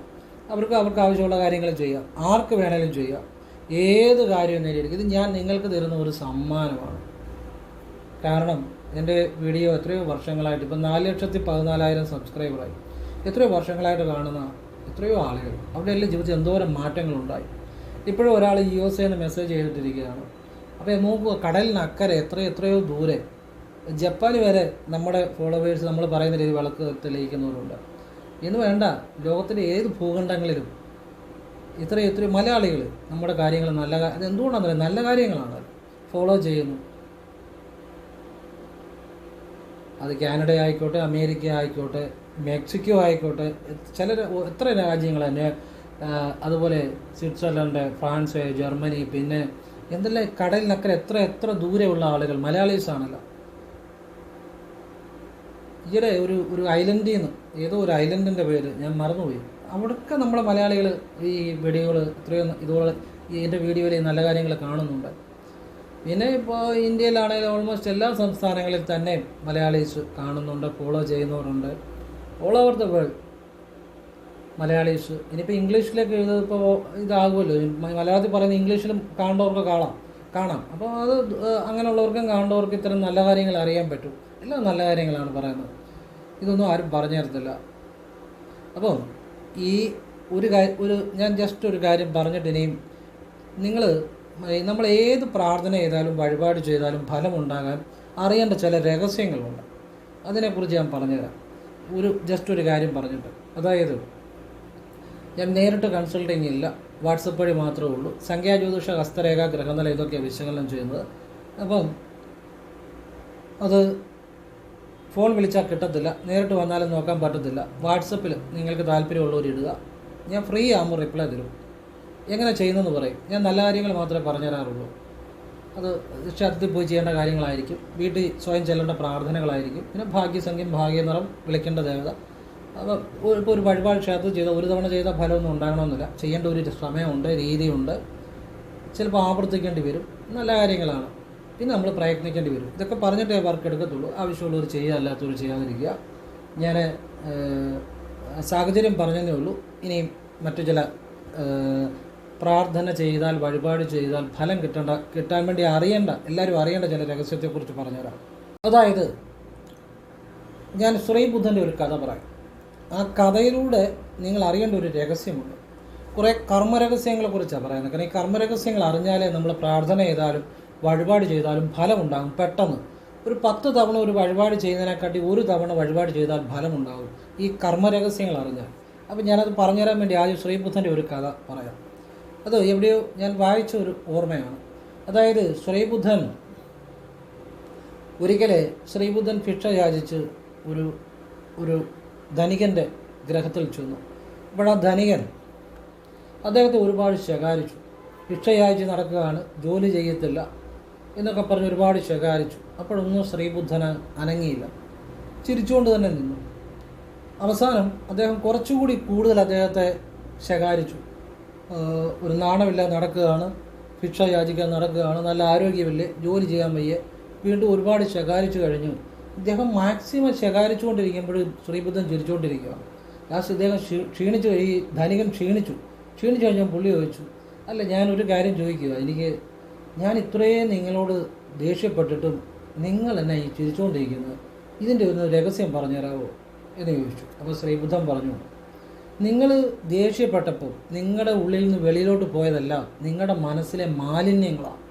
അവർക്ക് അവർക്ക് ആവശ്യമുള്ള കാര്യങ്ങൾ ചെയ്യാം. ആർക്ക് വേണേലും ചെയ്യാം. ഏത് കാര്യവും നേടിയെടുക്കും ഇത് ഞാൻ നിങ്ങൾക്ക് തരുന്ന ഒരു സമ്മാനമാണ്. കാരണം എന്റെ വീഡിയോ എത്രയോ വർഷങ്ങളായിട്ട് ഇപ്പം നാല് ലക്ഷത്തി പതിനാലായിരം സബ്സ്ക്രൈബറായി. എത്രയോ വർഷങ്ങളായിട്ട് കാണുന്ന എത്രയോ ആളുകൾ അവരുടെ എല്ലാം ജീവിതത്തിൽ എന്തോരം മാറ്റങ്ങളുണ്ടായി. ഇപ്പോഴും ഒരാൾ യു എസ് എന്ന് മെസ്സേജ് ചെയ്തിട്ടിരിക്കുകയാണ്. അപ്പോൾ നോക്കുക കടലിന് അക്കരെ എത്ര എത്രയോ ദൂരെ. ജപ്പാൻ വരെ നമ്മുടെ ഫോളോവേഴ്സ് നമ്മൾ പറയുന്ന രീതി വിളക്ക് തെളിയിക്കുന്നവരുണ്ട്. എന്ന് വേണ്ട ലോകത്തിന്റെ ഏത് ഭൂഖണ്ഡങ്ങളിലും ഇത്ര ഇത്രയും മലയാളികൾ നമ്മുടെ കാര്യങ്ങൾ നല്ല അത് എന്തുകൊണ്ടാണെന്നറിയാം നല്ല കാര്യങ്ങളാണ് ഫോളോ ചെയ്യുന്നു. അത് കാനഡ ആയിക്കോട്ടെ അമേരിക്ക ആയിക്കോട്ടെ മെക്സിക്കോ ആയിക്കോട്ടെ ചില എത്ര രാജ്യങ്ങൾ തന്നെ അതുപോലെ സ്വിറ്റ്സർലൻഡ് ഫ്രാൻസ് ജർമ്മനി പിന്നെ എന്തെല്ലാം കടലിനക്കരെ എത്ര എത്ര ദൂരെയുള്ള ആളുകൾ? മലയാളീസ് ആണല്ലോ. ഈയിടെ ഒരു ഒരു ഐലൻഡിൽ നിന്ന് ഏതോ ഒരു ഐലൻഡിന്റെ പേര് ഞാൻ മറന്നുപോയി. അവിടെയൊക്കെ നമ്മുടെ മലയാളികൾ ഈ വീഡിയോകൾ എത്രയോ ഇതുപോലെ എന്റെ വീഡിയോയിൽ നല്ല കാര്യങ്ങൾ കാണുന്നുണ്ട്. പിന്നെ ഇപ്പോൾ ഇന്ത്യയിലാണെങ്കിലും ഓൾമോസ്റ്റ് എല്ലാ സംസ്ഥാനങ്ങളിൽ തന്നെ മലയാളീസ് കാണുന്നുണ്ട് ഫോളോ ചെയ്യുന്നവരുണ്ട്. All over the world Malayalees. ഇനിയിപ്പോൾ ഇംഗ്ലീഷിലേക്ക് എഴുതുന്നത് ഇപ്പോൾ ഇതാകുമല്ലോ. മലയാളത്തിൽ പറയുന്ന ഇംഗ്ലീഷിലും കാണേണ്ടവർക്ക് കാണാം. കാണാം. അപ്പോൾ അത് അങ്ങനെയുള്ളവർക്കും കാണേണ്ടവർക്ക് ഇത്തരം നല്ല കാര്യങ്ങൾ അറിയാൻ പറ്റും. എല്ലാം നല്ല കാര്യങ്ങളാണ് പറയുന്നത്. ഇതൊന്നും ആരും പറഞ്ഞു തരത്തില്ല. അപ്പോൾ ഈ ഒരു കാര്യം ഒരു ഞാൻ ജസ്റ്റ് ഒരു കാര്യം പറഞ്ഞിട്ട് ഇനിയും നിങ്ങൾ നമ്മൾ ഏത് പ്രാർത്ഥന ചെയ്താലും വഴിപാട് ചെയ്താലും ഫലമുണ്ടാകാൻ അറിയേണ്ട ചില രഹസ്യങ്ങളുണ്ട്. അതിനെക്കുറിച്ച് ഞാൻ പറഞ്ഞുതരാം. ഒരു ജസ്റ്റ് ഒരു കാര്യം പറഞ്ഞിട്ട്. അതായത് ഞാൻ നേരിട്ട് കൺസൾട്ടിങ് ഇല്ല. വാട്സപ്പ് വഴി മാത്രമേ ഉള്ളൂ. സംഖ്യാജ്യോതിഷ ഹസ്തരേഖ ഗ്രഹനില ഇതൊക്കെയാണ് വിശകലനം ചെയ്യുന്നത്. അപ്പം അത് ഫോൺ വിളിച്ചാൽ കിട്ടത്തില്ല. നേരിട്ട് വന്നാലും നോക്കാൻ പറ്റത്തില്ല. വാട്സപ്പിൽ നിങ്ങൾക്ക് താല്പര്യമുള്ളവർ ഇടുക. ഞാൻ ഫ്രീ ആകുമ്പോൾ റിപ്ലൈ തരും. എങ്ങനെ ചെയ്യുന്നതെന്ന് പറയും. ഞാൻ നല്ല കാര്യങ്ങൾ മാത്രമേ പറഞ്ഞു തരാറുള്ളൂ അത് ക്ഷേത്രത്തിൽ പോയി ചെയ്യേണ്ട കാര്യങ്ങളായിരിക്കും. വീട്ടിൽ സ്വയം ചെല്ലേണ്ട പ്രാർത്ഥനകളായിരിക്കും. പിന്നെ ഭാഗ്യസംഖ്യം ഭാഗ്യനിറം വിളിക്കേണ്ട ദേവത. ഇപ്പോൾ ഒരു വഴിപാട് ക്ഷേത്രത്തിൽ ചെയ്ത ഒരു തവണ ചെയ്ത ഫലമൊന്നും ഉണ്ടാകണമെന്നില്ല. ചെയ്യേണ്ട ഒരു സമയമുണ്ട് രീതിയുണ്ട്. ചിലപ്പോൾ ആവർത്തിക്കേണ്ടി വരും. നല്ല കാര്യങ്ങളാണ്. പിന്നെ നമ്മൾ പ്രയത്നിക്കേണ്ടി വരും. ഇതൊക്കെ പറഞ്ഞിട്ടേ വർക്ക് എടുക്കത്തുള്ളൂ. ആവശ്യമുള്ളവർ ചെയ്യുക അല്ലാത്തവർ ചെയ്യാതിരിക്കുക. ഞാൻ സാഹചര്യം പറഞ്ഞതേ ഉള്ളൂ. ഇനിയും മറ്റു ചില പ്രാർത്ഥന ചെയ്താൽ വഴിപാട് ചെയ്താൽ ഫലം കിട്ടേണ്ട കിട്ടാൻ വേണ്ടി അറിയേണ്ട എല്ലാവരും അറിയേണ്ട ചില രഹസ്യത്തെക്കുറിച്ച് പറഞ്ഞുതരാം അതായത് ഞാൻ ശ്രീബുദ്ധന്റെ ഒരു കഥ പറയാം. ആ കഥയിലൂടെ നിങ്ങൾ അറിയേണ്ട ഒരു രഹസ്യമുണ്ട്. കുറേ കർമ്മരഹസ്യങ്ങളെ കുറിച്ചാണ് പറയുന്നത്. കാരണം ഈ കർമ്മരഹസ്യങ്ങൾ അറിഞ്ഞാലേ നമ്മൾ പ്രാർത്ഥന ചെയ്താലും വഴിപാട് ചെയ്താലും ഫലമുണ്ടാകും പെട്ടെന്ന്. ഒരു പത്ത് തവണ ഒരു വഴിപാട് ചെയ്യുന്നതിനെക്കാട്ടി ഒരു തവണ വഴിപാട് ചെയ്താൽ ഫലമുണ്ടാകും ഈ കർമ്മരഹസ്യങ്ങൾ അറിഞ്ഞാൽ. അപ്പോൾ ഞാനത് പറഞ്ഞുതരാൻ വേണ്ടി ആദ്യം ശ്രീബുദ്ധന്റെ ഒരു കഥ പറയാം. അത് എവിടെയോ ഞാൻ വായിച്ച ഒരു ഓർമ്മയാണ്. അതായത് ശ്രീബുദ്ധൻ ഒരിക്കലെ ശ്രീബുദ്ധൻ ഭിക്ഷ യാചിച്ച് ഒരു ഒരു ധനികന്റെ ഗ്രഹത്തിൽ ചെന്നു. അപ്പോൾ ആ ധനികൻ അദ്ദേഹത്തെ ഒരുപാട് ശകാരിച്ചു. ഭിക്ഷയാഴ്ച നടക്കുകയാണ് ജോലി ചെയ്യത്തില്ല എന്നൊക്കെ പറഞ്ഞ് ഒരുപാട് ശകാരിച്ചു. അപ്പോഴൊന്നും ശ്രീബുദ്ധന് അനങ്ങിയില്ല. ചിരിച്ചുകൊണ്ട് തന്നെ നിന്നു. അവസാനം അദ്ദേഹം കുറച്ചുകൂടി കൂടുതൽ അദ്ദേഹത്തെ ശകാരിച്ചു. ഒരു നാണമില്ലാതെ നടക്കുകയാണ് ഭിക്ഷ യാചിക്കാൻ നടക്കുകയാണ് നല്ല ആരോഗ്യമില്ലേ ജോലി ചെയ്യാൻ വയ്യ. വീണ്ടും ഒരുപാട് ശകാരിച്ചു കഴിഞ്ഞു. ഇദ്ദേഹം മാക്സിമം ശകാരിച്ചുകൊണ്ടിരിക്കുമ്പോഴും ശ്രീബുദ്ധൻ ചിരിച്ചുകൊണ്ടിരിക്കുകയാണ് ലാസ്റ്റ് ഇദ്ദേഹം ക്ഷീ- ക്ഷീണിച്ചു ഈ ധനികൻ ക്ഷീണിച്ചു. ക്ഷീണിച്ചു കഴിഞ്ഞാൽ പുള്ളി ചോദിച്ചു അല്ല ഞാനൊരു കാര്യം ചോദിക്കുക. എനിക്ക് ഞാൻ ഇത്രയും നിങ്ങളോട് ദേഷ്യപ്പെട്ടിട്ടും നിങ്ങൾ എന്നെ ഈ ചിരിച്ചുകൊണ്ടിരിക്കുന്നത് ഇതിന്റെ ഒന്ന് രഹസ്യം പറഞ്ഞുതരാമോ എന്ന് ചോദിച്ചു. അപ്പോൾ ശ്രീബുദ്ധൻ പറഞ്ഞു നിങ്ങൾ ദേഷ്യപ്പെട്ടപ്പോൾ നിങ്ങളുടെ ഉള്ളിൽ നിന്ന് വെളിയിലോട്ട് പോയതല്ല നിങ്ങളുടെ മനസ്സിലെ മാലിന്യങ്ങളാണ്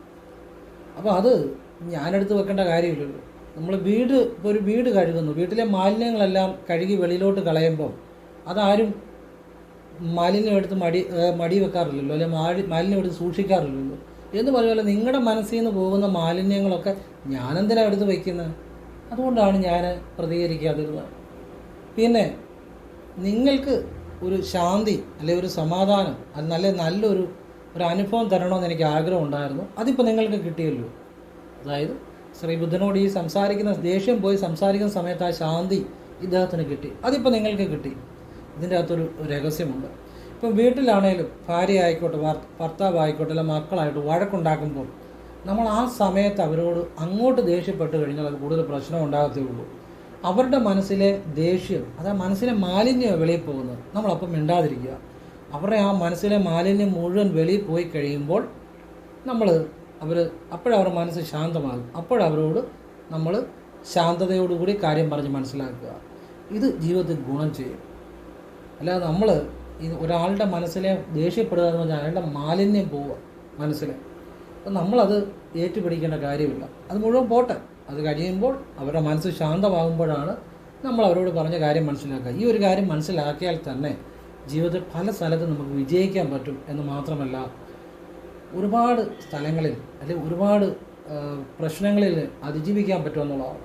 അപ്പോൾ അത് ഞാനെടുത്ത് വെക്കേണ്ട കാര്യമില്ലല്ലോ. നമ്മൾ വീട് ഇപ്പോൾ ഒരു വീട് കഴുകുന്നു. വീട്ടിലെ മാലിന്യങ്ങളെല്ലാം കഴുകി വെളിയിലോട്ട് കളയുമ്പോൾ അതാരും മാലിന്യം എടുത്ത് മടി മടി വെക്കാറില്ലല്ലോ. അല്ലെങ്കിൽ മാലി മാലിന്യം എടുത്ത് സൂക്ഷിക്കാറില്ലല്ലോ. എന്ന് പറയുമല്ലോ നിങ്ങളുടെ മനസ്സിൽ നിന്ന് പോകുന്ന മാലിന്യങ്ങളൊക്കെ ഞാനെന്തിനാ എടുത്ത് വയ്ക്കുന്നത് അതുകൊണ്ടാണ് ഞാൻ പ്രതികരിക്കാതിരുന്നത് പിന്നെ നിങ്ങൾക്ക് ഒരു ശാന്തി അല്ലെ ഒരു സമാധാനം അത് നല്ല നല്ലൊരു ഒരു അനുഭവം തരണമെന്ന് എനിക്ക് ആഗ്രഹം ഉണ്ടായിരുന്നു. അതിപ്പോൾ നിങ്ങൾക്ക് കിട്ടിയല്ലോ. അതായത് ശ്രീബുദ്ധനോട് ഈ സംസാരിക്കുന്ന ദേഷ്യം പോയി സംസാരിക്കുന്ന സമയത്ത് ആ ശാന്തി ഇദ്ദേഹത്തിന് കിട്ടി. അതിപ്പോൾ നിങ്ങൾക്ക് കിട്ടി. ഇതിന്റെ അകത്തൊരു രഹസ്യമുണ്ട്. ഇപ്പം വീട്ടിലാണേലും ഭാര്യ ആയിക്കോട്ടെ ഭർത്താവ് ആയിക്കോട്ടെ അല്ല മക്കളായിട്ട് വഴക്കുണ്ടാക്കുമ്പോൾ നമ്മൾ ആ സമയത്ത് അവരോട് അങ്ങോട്ട് ദേഷ്യപ്പെട്ട് കഴിഞ്ഞാൽ അത് കൂടുതൽ പ്രശ്നം ഉണ്ടാകത്തേ ഉള്ളൂ. അവരുടെ മനസ്സിലെ ദേഷ്യം അത് മനസ്സിലെ മാലിന്യം വെളിയിൽ പോകുന്നത്. നമ്മളപ്പം മിണ്ടാതിരിക്കുക. അവരുടെ ആ മനസ്സിലെ മാലിന്യം മുഴുവൻ വെളിയിൽ പോയി കഴിയുമ്പോൾ നമ്മൾ അവർ അപ്പോഴവരുടെ മനസ്സ് ശാന്തമാകും. അപ്പോഴവരോട് നമ്മൾ ശാന്തതയോടുകൂടി കാര്യം പറഞ്ഞ് മനസ്സിലാക്കുക. ഇത് ജീവിതത്തിൽ ഗുണം ചെയ്യും. അല്ലാതെ നമ്മൾ ഈ ഒരാളുടെ മനസ്സിലെ ദേഷ്യപ്പെടുക എന്ന് പറഞ്ഞാൽ അയാളുടെ മാലിന്യം പോവുക മനസ്സിലെ. അപ്പം നമ്മളത് ഏറ്റുപിടിക്കേണ്ട കാര്യമില്ല. അത് മുഴുവൻ പോട്ടെ. അത് കഴിയുമ്പോൾ അവരുടെ മനസ്സ് ശാന്തമാകുമ്പോഴാണ് നമ്മൾ അവരോട് പറഞ്ഞ കാര്യം മനസ്സിലാക്കുക. ഈ ഒരു കാര്യം മനസ്സിലാക്കിയാൽ തന്നെ ജീവിതത്തിൽ പല സ്ഥലത്തും നമുക്ക് വിജയിക്കാൻ പറ്റും എന്ന് മാത്രമല്ല ഒരുപാട് സ്ഥലങ്ങളിൽ അല്ലെങ്കിൽ ഒരുപാട് പ്രശ്നങ്ങളിൽ അതിജീവിക്കാൻ പറ്റുമെന്നുള്ളതാണ്.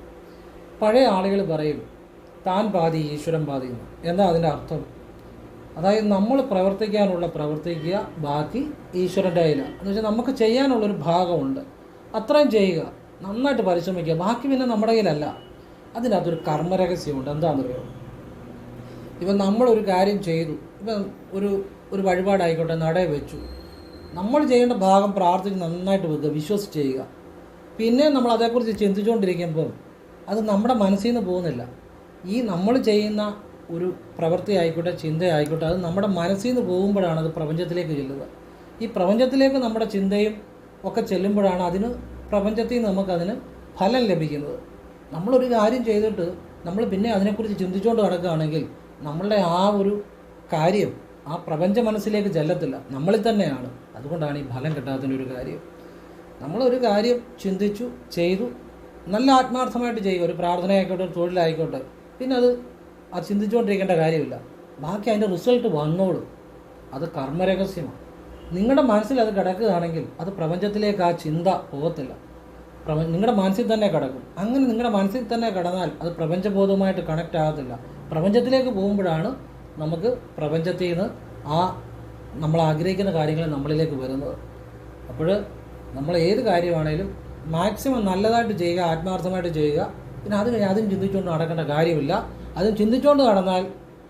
പഴയ ആളുകൾ പറയും താൻ പാതി ഈശ്വരൻ പാതി എന്ന്. എന്താ അതിന്റെ അർത്ഥം? അതായത് നമ്മൾ പ്രവർത്തിക്കാനുള്ള പ്രവർത്തിക്കുക ബാക്കി ഈശ്വരന്റെ കയ്യിലാണ് എന്ന് വെച്ചാൽ നമുക്ക് ചെയ്യാനുള്ളൊരു ഭാഗമുണ്ട്. അത്രയും ചെയ്യുക നന്നായിട്ട് പരിശ്രമിക്കുക ബാക്കി പിന്നെ നമ്മുടെ കയ്യിലല്ല. അതിനകത്തൊരു കർമ്മരഹസ്യമുണ്ട്. എന്താണെന്നറിയോ? ഇപ്പം നമ്മളൊരു കാര്യം ചെയ്തു. ഇപ്പം ഒരു ഒരു വഴിപാടായിക്കോട്ടെ നടയെ വെച്ചു. നമ്മൾ ചെയ്യേണ്ട ഭാഗം പ്രാർത്ഥിച്ച് നന്നായിട്ട് വെക്കുക വിശ്വസിച്ച് ചെയ്യുക. പിന്നെ നമ്മൾ അതേക്കുറിച്ച് ചിന്തിച്ചുകൊണ്ടിരിക്കുമ്പം അത് നമ്മുടെ മനസ്സിൽ നിന്ന് പോകുന്നില്ല. ഈ നമ്മൾ ചെയ്യുന്ന ഒരു പ്രവൃത്തി ആയിക്കോട്ടെ ചിന്ത ആയിക്കോട്ടെ അത് നമ്മുടെ മനസ്സിൽ നിന്ന് പോകുമ്പോഴാണ് അത് പ്രപഞ്ചത്തിലേക്ക് ചെല്ലുക. ഈ പ്രപഞ്ചത്തിലേക്ക് നമ്മുടെ ചിന്തയും ഒക്കെ ചെല്ലുമ്പോഴാണ് അതിന് പ്രപഞ്ചത്തിൽ നിന്ന് നമുക്കതിന് ഫലം ലഭിക്കുന്നത്. നമ്മളൊരു കാര്യം ചെയ്തിട്ട് നമ്മൾ പിന്നെ അതിനെക്കുറിച്ച് ചിന്തിച്ചുകൊണ്ട് നടക്കുകയാണെങ്കിൽ നമ്മളുടെ ആ ഒരു കാര്യം ആ പ്രപഞ്ച മനസ്സിലേക്ക് ചെല്ലത്തില്ല. നമ്മളിൽ തന്നെയാണ്. അതുകൊണ്ടാണ് ഈ ഫലം കിട്ടാത്തതിന്റെ ഒരു കാര്യം. നമ്മളൊരു കാര്യം ചിന്തിച്ചു ചെയ്തു നല്ല ആത്മാർത്ഥമായിട്ട് ചെയ്യുക ഒരു പ്രാർത്ഥനയായിക്കോട്ടെ ഒരു തൊഴിലായിക്കോട്ടെ പിന്നെ അത് അത് ചിന്തിച്ചുകൊണ്ടിരിക്കേണ്ട കാര്യമില്ല. ബാക്കി അതിന്റെ റിസൾട്ട് വന്നോളും. അത് കർമ്മരഹസ്യമാണ്. നിങ്ങളുടെ മനസ്സിൽ അത് കിടക്കുകയാണെങ്കിൽ അത് പ്രപഞ്ചത്തിലേക്ക് ആ ചിന്ത പോകത്തില്ല. പ്രപ നിങ്ങളുടെ മനസ്സിൽ തന്നെ കിടക്കും. അങ്ങനെ നിങ്ങളുടെ മനസ്സിൽ തന്നെ കിടന്നാൽ അത് പ്രപഞ്ചബോധവുമായിട്ട് കണക്റ്റ് ആകത്തില്ല. പ്രപഞ്ചത്തിലേക്ക് പോകുമ്പോഴാണ് നമുക്ക് പ്രപഞ്ചത്തിൽ നിന്ന് ആ നമ്മൾ ആഗ്രഹിക്കുന്ന കാര്യങ്ങൾ നമ്മളിലേക്ക് വരുന്നത്. അപ്പോൾ നമ്മൾ ഏത് കാര്യമാണേലും മാക്സിമം നല്ലതായിട്ട് ചെയ്യുക ആത്മാർത്ഥമായിട്ട് ചെയ്യുക. പിന്നെ അത് കഴിഞ്ഞ് അതും ചിന്തിച്ചുകൊണ്ട് നടക്കേണ്ട കാര്യമില്ല. അതും ചിന്തിച്ചുകൊണ്ട് നടന്നാൽ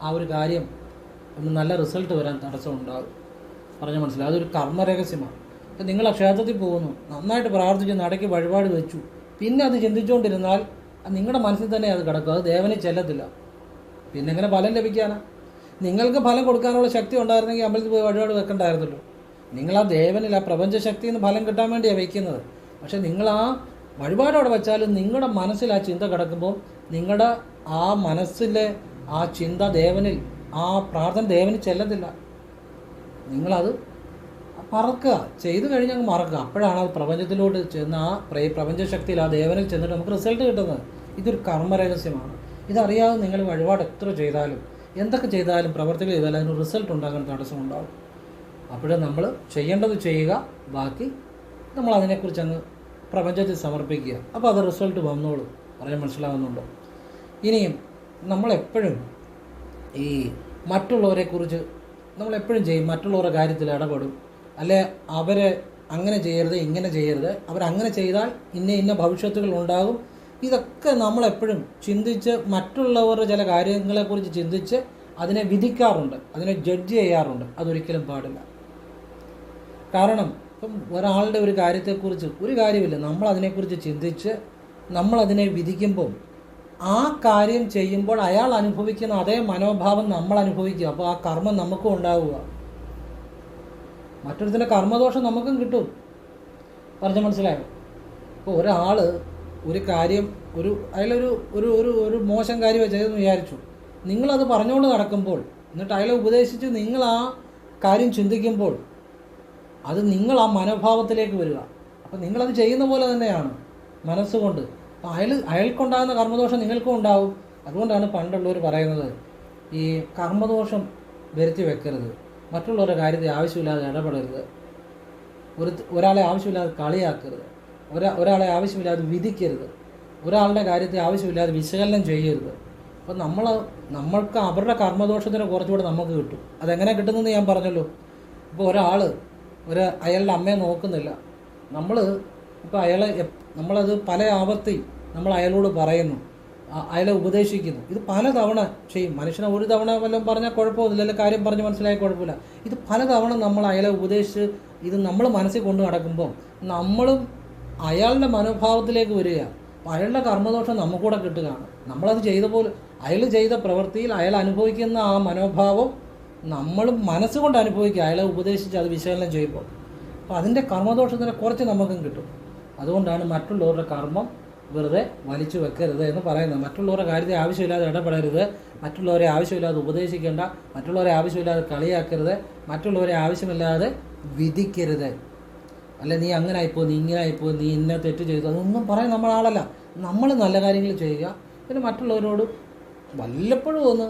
ആ ഒരു കാര്യം നല്ല റിസൾട്ട് വരാൻ തടസ്സമുണ്ടാകും പറഞ്ഞ മനസ്സിലായി? അതൊരു കർമ്മരഹസ്യമാണ്. അപ്പം നിങ്ങൾ ആ ക്ഷേത്രത്തിൽ പോകുന്നു നന്നായിട്ട് പ്രാർത്ഥിച്ച് നടക്കി വഴിപാട് വെച്ചു. പിന്നെ അത് ചിന്തിച്ചുകൊണ്ടിരുന്നാൽ നിങ്ങളുടെ മനസ്സിൽ തന്നെ അത് കിടക്കും. അത് ദേവനെ ചെല്ലത്തില്ല. പിന്നെ എങ്ങനെ ഫലം ലഭിക്കാനാ? നിങ്ങൾക്ക് ഫലം കൊടുക്കാനുള്ള ശക്തി ഉണ്ടായിരുന്നെങ്കിൽ അമ്പലത്തിൽ പോയി വഴിപാട് വെക്കണ്ടായിരുന്നല്ലോ. നിങ്ങൾ ആ ദേവനിൽ ആ പ്രപഞ്ച ശക്തിയിൽ നിന്ന് ഫലം കിട്ടാൻ വേണ്ടിയാണ് വയ്ക്കുന്നത് പക്ഷെ നിങ്ങൾ ആ വഴിപാട് അവിടെ വെച്ചാലും നിങ്ങളുടെ മനസ്സിൽ ആ ചിന്ത കിടക്കുമ്പോൾ നിങ്ങളുടെ ആ മനസ്സിലെ ആ ചിന്ത ദേവനിൽ ആ പ്രാർത്ഥന ദേവന് ചെല്ലത്തില്ല. നിങ്ങളത് മറക്കുക. ചെയ്തു കഴിഞ്ഞാൽ അങ്ങ് മറക്കുക. അപ്പോഴാണ് അത് പ്രപഞ്ചത്തിലോട്ട് ചെന്ന് ആ പ്രപഞ്ച പ്രപഞ്ചശക്തിയിൽ ആ ദേവനിൽ ചെന്നിട്ട് നമുക്ക് റിസൾട്ട് കിട്ടുന്നത്. ഇതൊരു കർമ്മരഹസ്യമാണ്. ഇതറിയാതെ നിങ്ങൾ വഴിപാട് എത്ര ചെയ്താലും എന്തൊക്കെ ചെയ്താലും പ്രവർത്തികൾ ചെയ്താലും അതിന് റിസൾട്ട് ഉണ്ടാകാൻ തടസ്സം ഉണ്ടാവും അപ്പോൾ നമ്മൾ ചെയ്യേണ്ടത് ചെയ്യുക ബാക്കി നമ്മൾ അതിനെക്കുറിച്ച് അങ്ങ് പ്രപഞ്ചത്തിൽ സമർപ്പിക്കുക. അപ്പോൾ അത് റിസൾട്ട് വന്നോളൂ. പറയാൻ മനസ്സിലാവുന്നുണ്ടോ? ഇനിയും നമ്മളെപ്പോഴും ഈ മറ്റുള്ളവരെക്കുറിച്ച് നമ്മളെപ്പോഴും ചെയ്യും. മറ്റുള്ളവരുടെ കാര്യത്തിൽ ഇടപെടും. അല്ലെ അവരെ അങ്ങനെ ചെയ്യരുത് ഇങ്ങനെ ചെയ്യരുത്. അവരങ്ങനെ ചെയ്താൽ ഇന്ന ഇന്ന ഭവിഷ്യത്തുകൾ ഉണ്ടാകും. ഇതൊക്കെ നമ്മളെപ്പോഴും ചിന്തിച്ച് മറ്റുള്ളവരുടെ ചില കാര്യങ്ങളെക്കുറിച്ച് ചിന്തിച്ച് അതിനെ വിധിക്കാറുണ്ട്. അതിനെ ജഡ്ജ് ചെയ്യാറുണ്ട്. അതൊരിക്കലും പാടില്ല. കാരണം ഇപ്പം ഒരാളുടെ ഒരു കാര്യത്തെക്കുറിച്ച് ഒരു കാര്യമില്ല. നമ്മൾ അതിനെക്കുറിച്ച് ചിന്തിച്ച് നമ്മളതിനെ വിധിക്കുമ്പോൾ ആ കാര്യം ചെയ്യുമ്പോൾ അയാൾ അനുഭവിക്കുന്ന അതേ മനോഭാവം നമ്മൾ അനുഭവിക്കുക. അപ്പോൾ ആ കർമ്മം നമുക്കും ഉണ്ടാവുക. മറ്റൊരുത്തിന്റെ കർമ്മദോഷം നമുക്കും കിട്ടും. പറഞ്ഞ് മനസ്സിലായോ? ഇപ്പോൾ ഒരാൾ ഒരു കാര്യം ഒരു അയാളൊരു ഒരു ഒരു ഒരു മോശം കാര്യം ചെയ്തെന്ന് വിചാരിച്ചു. നിങ്ങളത് പറഞ്ഞുകൊണ്ട് നടക്കുമ്പോൾ എന്നിട്ട് അയാളെ ഉപദേശിച്ച് നിങ്ങൾ ആ കാര്യം ചിന്തിക്കുമ്പോൾ അത് നിങ്ങൾ ആ മനോഭാവത്തിലേക്ക് വരിക. അപ്പം നിങ്ങളത് ചെയ്യുന്ന പോലെ തന്നെയാണ് മനസ്സുകൊണ്ട്. അയാൾ അയാൾക്കുണ്ടാകുന്ന കർമ്മദോഷം നിങ്ങൾക്കും ഉണ്ടാവും. അതുകൊണ്ടാണ് പണ്ടുള്ളവർ പറയുന്നത് ഈ കർമ്മദോഷം വരുത്തി വെക്കരുത്. മറ്റുള്ളവരുടെ കാര്യത്തിൽ ആവശ്യമില്ലാതെ ഇടപെടരുത്. ഒരു ഒരാളെ ആവശ്യമില്ലാതെ കളിയാക്കരുത്. ഒരാ ഒരാളെ ആവശ്യമില്ലാതെ വിധിക്കരുത്. ഒരാളുടെ കാര്യത്തെ ആവശ്യമില്ലാതെ വിശകലനം ചെയ്യരുത്. അപ്പം നമ്മൾ നമ്മൾക്ക് അവരുടെ കർമ്മദോഷത്തിന് കുറച്ചുകൂടെ നമുക്ക് കിട്ടും. അതെങ്ങനെ കിട്ടുന്നെന്ന് ഞാൻ പറഞ്ഞല്ലോ. ഇപ്പോൾ ഒരാൾ ഒരു അയാളുടെ അമ്മയെ നോക്കുന്നില്ല. നമ്മൾ ഇപ്പോൾ അയാളെ നമ്മളത് പല ആവർത്തി നമ്മൾ അയാളോട് പറയുന്നു. അയാളെ ഉപദേശിക്കുന്നു. ഇത് പലതവണ ചെയ്യും. മനുഷ്യനെ ഒരു തവണ വല്ലതും പറഞ്ഞാൽ കുഴപ്പമൊന്നുമില്ല. അല്ലെങ്കിൽ കാര്യം പറഞ്ഞ് മനസ്സിലായ കുഴപ്പമില്ല. ഇത് പലതവണ നമ്മൾ അയാളെ ഉപദേശിച്ച് ഇത് നമ്മൾ മനസ്സിൽ കൊണ്ടു നടക്കുമ്പോൾ നമ്മളും അയാളുടെ മനോഭാവത്തിലേക്ക് വരിക. അയാളുടെ കർമ്മദോഷം നമുക്കൂടെ കിട്ടുകയാണ് നമ്മളത് ചെയ്ത പോലെ അയാൾ ചെയ്ത പ്രവൃത്തിയിൽ അയാൾ അനുഭവിക്കുന്ന ആ മനോഭാവം നമ്മൾ മനസ്സുകൊണ്ട് അനുഭവിക്കുക. അയാളെ ഉപദേശിച്ച് അത് വിശകലനം ചെയ്യുമ്പോൾ. അപ്പോൾ അതിന്റെ കർമ്മദോഷത്തിന് കുറച്ച് നമുക്കും കിട്ടും. അതുകൊണ്ടാണ് മറ്റുള്ളവരുടെ കർമ്മം വെറുതെ വലിച്ചു വെക്കരുത് എന്ന് പറയുന്നത്. മറ്റുള്ളവരുടെ കാര്യത്തെ ആവശ്യമില്ലാതെ ഇടപെടരുത്. മറ്റുള്ളവരെ ആവശ്യമില്ലാതെ ഉപദേശിക്കേണ്ട. മറ്റുള്ളവരെ ആവശ്യമില്ലാതെ കളിയാക്കരുത്. മറ്റുള്ളവരെ ആവശ്യമില്ലാതെ വിധിക്കരുത്. അല്ല നീ അങ്ങനെ ആയിപ്പോ നീ ഇങ്ങനെ ആയിപ്പോ നീ ഇന്ന തെറ്റ് ചെയ്തു. അതൊന്നും പറയാൻ നമ്മൾ ആളല്ല നമ്മൾ നല്ല കാര്യങ്ങൾ ചെയ്യുക. പിന്നെ മറ്റുള്ളവരോട് വല്ലപ്പോഴും ഒന്ന്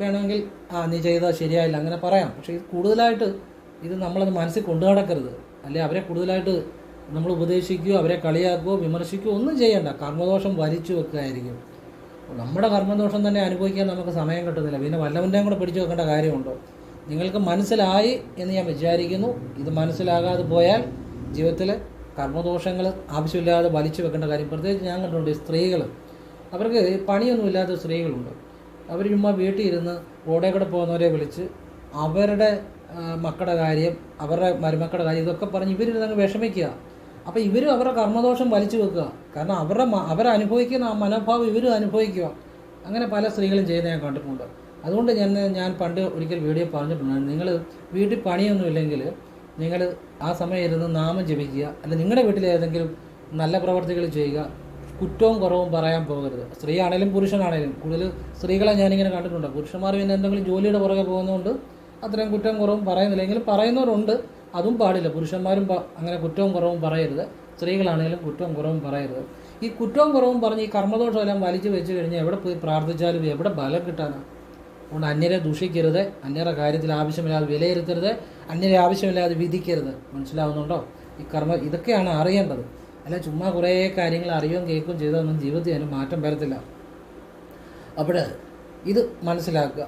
വേണമെങ്കിൽ ആ നീ ചെയ്താൽ ശരിയായില്ല അങ്ങനെ പറയാം. പക്ഷേ ഇത് കൂടുതലായിട്ട് ഇത് നമ്മളത് മനസ്സിൽ കൊണ്ടു നടക്കരുത്. അല്ലെ അവരെ കൂടുതലായിട്ട് നമ്മൾ ഉപദേശിക്കുകയോ അവരെ കളിയാക്കുകയോ വിമർശിക്കുകയോ ഒന്നും ചെയ്യണ്ട. കർമ്മദോഷം വരിച്ചു വെക്കുകയായിരിക്കും. നമ്മുടെ കർമ്മദോഷം തന്നെ അനുഭവിക്കാൻ നമുക്ക് സമയം കിട്ടുന്നില്ല. പിന്നെ വല്ലവന്റെയും കൂടെ പിടിച്ചു വെക്കേണ്ട കാര്യമുണ്ടോ? നിങ്ങൾക്ക് മനസ്സിലായി എന്ന് ഞാൻ വിചാരിക്കുന്നു. ഇത് മനസ്സിലാകാതെ പോയാൽ ജീവിതത്തിൽ കർമ്മദോഷങ്ങൾ ആവശ്യമില്ലാതെ വലിച്ചു വെക്കേണ്ട കാര്യം പ്രത്യേകിച്ച് ഞാൻ കണ്ടിട്ടുണ്ട് സ്ത്രീകൾ അവർക്ക് പണിയൊന്നുമില്ലാത്ത സ്ത്രീകളുണ്ട്. അവർ ചുമ്മാ വീട്ടിൽ ഇരുന്ന് റോഡേ കൂടെ പോകുന്നവരെ വിളിച്ച് അവരുടെ മക്കളുടെ കാര്യം അവരുടെ മരുമക്കളുടെ കാര്യം ഇതൊക്കെ പറഞ്ഞ് ഇവരിരുന്നങ്ങ് വിഷമിക്കുക. അപ്പോൾ ഇവരും അവരുടെ കർമ്മദോഷം വലിച്ചു വെക്കുക. കാരണം അവരുടെ അവരനുഭവിക്കുന്ന ആ മനോഭാവം ഇവരും അനുഭവിക്കുക. അങ്ങനെ പല സ്ത്രീകളും ചെയ്യുന്നത് ഞാൻ കണ്ടിട്ടുണ്ട്. അതുകൊണ്ട് ഞാൻ ഞാൻ പണ്ട് ഒരിക്കൽ വീഡിയോ പറഞ്ഞിട്ടുണ്ടായിരുന്നു. നിങ്ങൾ വീട്ടിൽ പണിയൊന്നുമില്ലെങ്കിൽ നിങ്ങൾ ആ സമയം ഇരുന്ന് നാമം ജപിക്കുക അല്ല നിങ്ങളുടെ വീട്ടിൽ ഏതെങ്കിലും നല്ല പ്രവർത്തികൾ ചെയ്യുക കുറ്റവും കുറവും പറയാൻ പോകരുത്. സ്ത്രീ ആണെങ്കിലും പുരുഷനാണെങ്കിലും കൂടുതൽ സ്ത്രീകളെ ഞാനിങ്ങനെ കണ്ടിട്ടുണ്ട്. പുരുഷന്മാർ പിന്നെ എന്തെങ്കിലും ജോലിയുടെ പുറകെ പോകുന്നതുകൊണ്ട് അത്രയും കുറ്റവും കുറവും പറയുന്നില്ല. എങ്കിലും പറയുന്നവരുണ്ട് അതും പാടില്ല. പുരുഷന്മാരും അങ്ങനെ കുറ്റവും കുറവും പറയരുത്. സ്ത്രീകളാണെങ്കിലും കുറ്റവും കുറവും പറയരുത്. ഈ കുറ്റവും കുറവും പറഞ്ഞ് ഈ കർമ്മദോഷം എല്ലാം വലിച്ചു വെച്ച് കഴിഞ്ഞാൽ എവിടെ പോയി പ്രാർത്ഥിച്ചാലും എവിടെ ബലം കിട്ടാനാണ് അതുകൊണ്ട് അന്യരെ ദൂഷിക്കരുത് അന്യരുടെ കാര്യത്തിൽ ആവശ്യമില്ലാതെ വിലയിരുത്തരുത് അന്യരെ ആവശ്യമില്ലാതെ വിധിക്കരുത്. മനസ്സിലാവുന്നുണ്ടോ? ഈ കർമ്മ ഇതൊക്കെയാണ് അറിയേണ്ടത്. അല്ല ചുമ്മാ കുറേ കാര്യങ്ങൾ അറിയുകയും കേൾക്കുകയും ചെയ്തതൊന്നും ജീവിതത്തിൽ അതിന് മാറ്റം വരത്തില്ല. അപ്പോൾ ഇത് മനസ്സിലാക്കുക.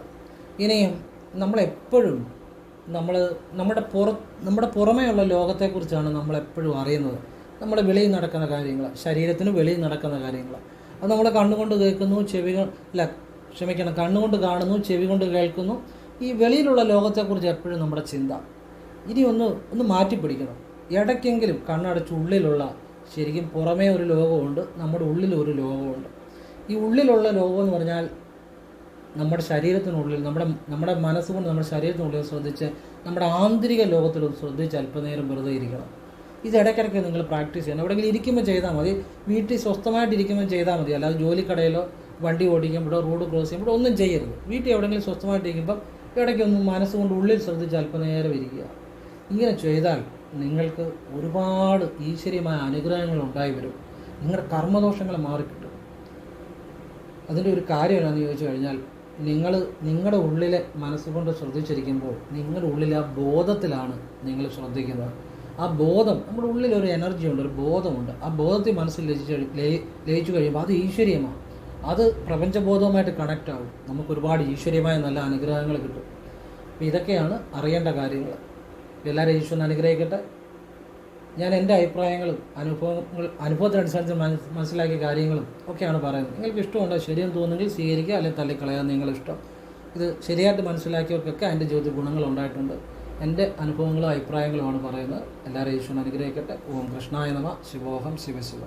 ഇനിയും നമ്മളെപ്പോഴും നമ്മൾ നമ്മുടെ പുറ നമ്മുടെ പുറമേയുള്ള ലോകത്തെക്കുറിച്ചാണ് നമ്മളെപ്പോഴും അറിയുന്നത്. നമ്മുടെ വെളിയിൽ നടക്കുന്ന കാര്യങ്ങൾ ശരീരത്തിന് വെളിയിൽ നടക്കുന്ന കാര്യങ്ങൾ. അത് നമ്മൾ കണ്ണുകൊണ്ട് കേൾക്കുന്നു ചെവികൾ അല്ല ക്ഷമിക്കണം. കണ്ണുകൊണ്ട് കാണുന്നു ചെവി കൊണ്ട് കേൾക്കുന്നു. ഈ വെളിയിലുള്ള ലോകത്തെക്കുറിച്ച് എപ്പോഴും നമ്മുടെ ചിന്ത. ഇനി ഒന്ന് ഒന്ന് മാറ്റിപ്പിടിക്കണം. ഇടയ്ക്കെങ്കിലും കണ്ണടച്ച് ഉള്ളിലുള്ള ശരിക്കും പുറമേ ഒരു ലോകമുണ്ട് നമ്മുടെ ഉള്ളിൽ ഒരു ലോകമുണ്ട്. ഈ ഉള്ളിലുള്ള ലോകം എന്ന് പറഞ്ഞാൽ നമ്മുടെ ശരീരത്തിനുള്ളിൽ നമ്മുടെ നമ്മുടെ മനസ്സുകൊണ്ട് നമ്മുടെ ശരീരത്തിനുള്ളിൽ ശ്രദ്ധിച്ച് നമ്മുടെ ആന്തരിക ലോകത്തിൽ ശ്രദ്ധിച്ച് അല്പനേരം വെറുതെ ഇരിക്കണം. ഇത് ഇടയ്ക്കിടയ്ക്ക് നിങ്ങൾ പ്രാക്ടീസ് ചെയ്യണം. എവിടെയെങ്കിലും ഇരിക്കുമ്പോൾ ചെയ്താൽ മതി. വീട്ടിൽ സ്വസ്ഥമായിട്ട് ഇരിക്കുമ്പോൾ ചെയ്താൽ മതി. അല്ലാതെ ജോലിക്കടയിലോ വണ്ടി ഓടിക്കുമ്പോഴോ റോഡ് ക്രോസ് ചെയ്യുമ്പോഴോ ഒന്നും ചെയ്യരുത്. വീട്ടിൽ എവിടെയെങ്കിലും സ്വസ്ഥമായിട്ടിരിക്കുമ്പോൾ ഇടയ്ക്കൊന്ന് മനസ്സുകൊണ്ട് ഉള്ളിൽ ശ്രദ്ധിച്ച് അല്പനേരം ഇരിക്കുക. ഇങ്ങനെ ചെയ്താൽ നിങ്ങൾക്ക് ഒരുപാട് ഈശ്വര്യമായ അനുഗ്രഹങ്ങൾ ഉണ്ടായി വരും. നിങ്ങളുടെ കർമ്മദോഷങ്ങൾ മാറിക്കിട്ടും. അതിന്റെ ഒരു കാര്യം എന്താണെന്ന് ചോദിച്ചു കഴിഞ്ഞാൽ നിങ്ങൾ നിങ്ങളുടെ ഉള്ളിലെ മനസ്സുകൊണ്ട് ശ്രദ്ധിച്ചിരിക്കുമ്പോൾ നിങ്ങളുടെ ഉള്ളിലെ ആ ബോധത്തിലാണ് നിങ്ങൾ ശ്രദ്ധിക്കുന്നത്. ആ ബോധം നമ്മുടെ ഉള്ളിൽ ഒരു എനർജി ഉണ്ട് ഒരു ബോധമുണ്ട്. ആ ബോധത്തിൽ മനസ്സിൽ ലയിച്ചു ലയിച്ചു കഴിയുമ്പോൾ അത് ഈശ്വരീയമാണ്. അത് പ്രപഞ്ചബോധവുമായിട്ട് കണക്റ്റ് ആവും. നമുക്ക് ഒരുപാട് ഈശ്വര്യമായ നല്ല അനുഗ്രഹങ്ങൾ കിട്ടും. അപ്പോൾ ഇതൊക്കെയാണ് അറിയേണ്ട കാര്യങ്ങൾ. എല്ലാവരും ഈശ്വരൻ അനുഗ്രഹിക്കട്ടെ. ഞാൻ എന്റെ അഭിപ്രായങ്ങളും അനുഭവങ്ങൾ അനുഭവത്തിനനുസരിച്ച് മനസ് മനസ്സിലാക്കിയ കാര്യങ്ങളും ഒക്കെയാണ് പറയുന്നത്. നിങ്ങൾക്ക് ഇഷ്ടമുണ്ടോ? ശരിയെന്ന് തോന്നുന്നെങ്കിൽ സ്വീകരിക്കുക അല്ലെങ്കിൽ തള്ളിക്കളയാൻ നിങ്ങളിഷ്ടം ഇത് ശരിയായിട്ട് മനസ്സിലാക്കിയവർക്കൊക്കെ അതിന്റെ ജീവിതത്തിൽ ഗുണങ്ങൾ ഉണ്ടായിട്ടുണ്ട്. എന്റെ അനുഭവങ്ങളും അഭിപ്രായങ്ങളുമാണ് പറയുന്നത്. എല്ലാവരും ഈശ്വരൻ അനുഗ്രഹിക്കട്ടെ. ഓം കൃഷ്ണായ നമ. ശിവോഹം ശിവശിവ.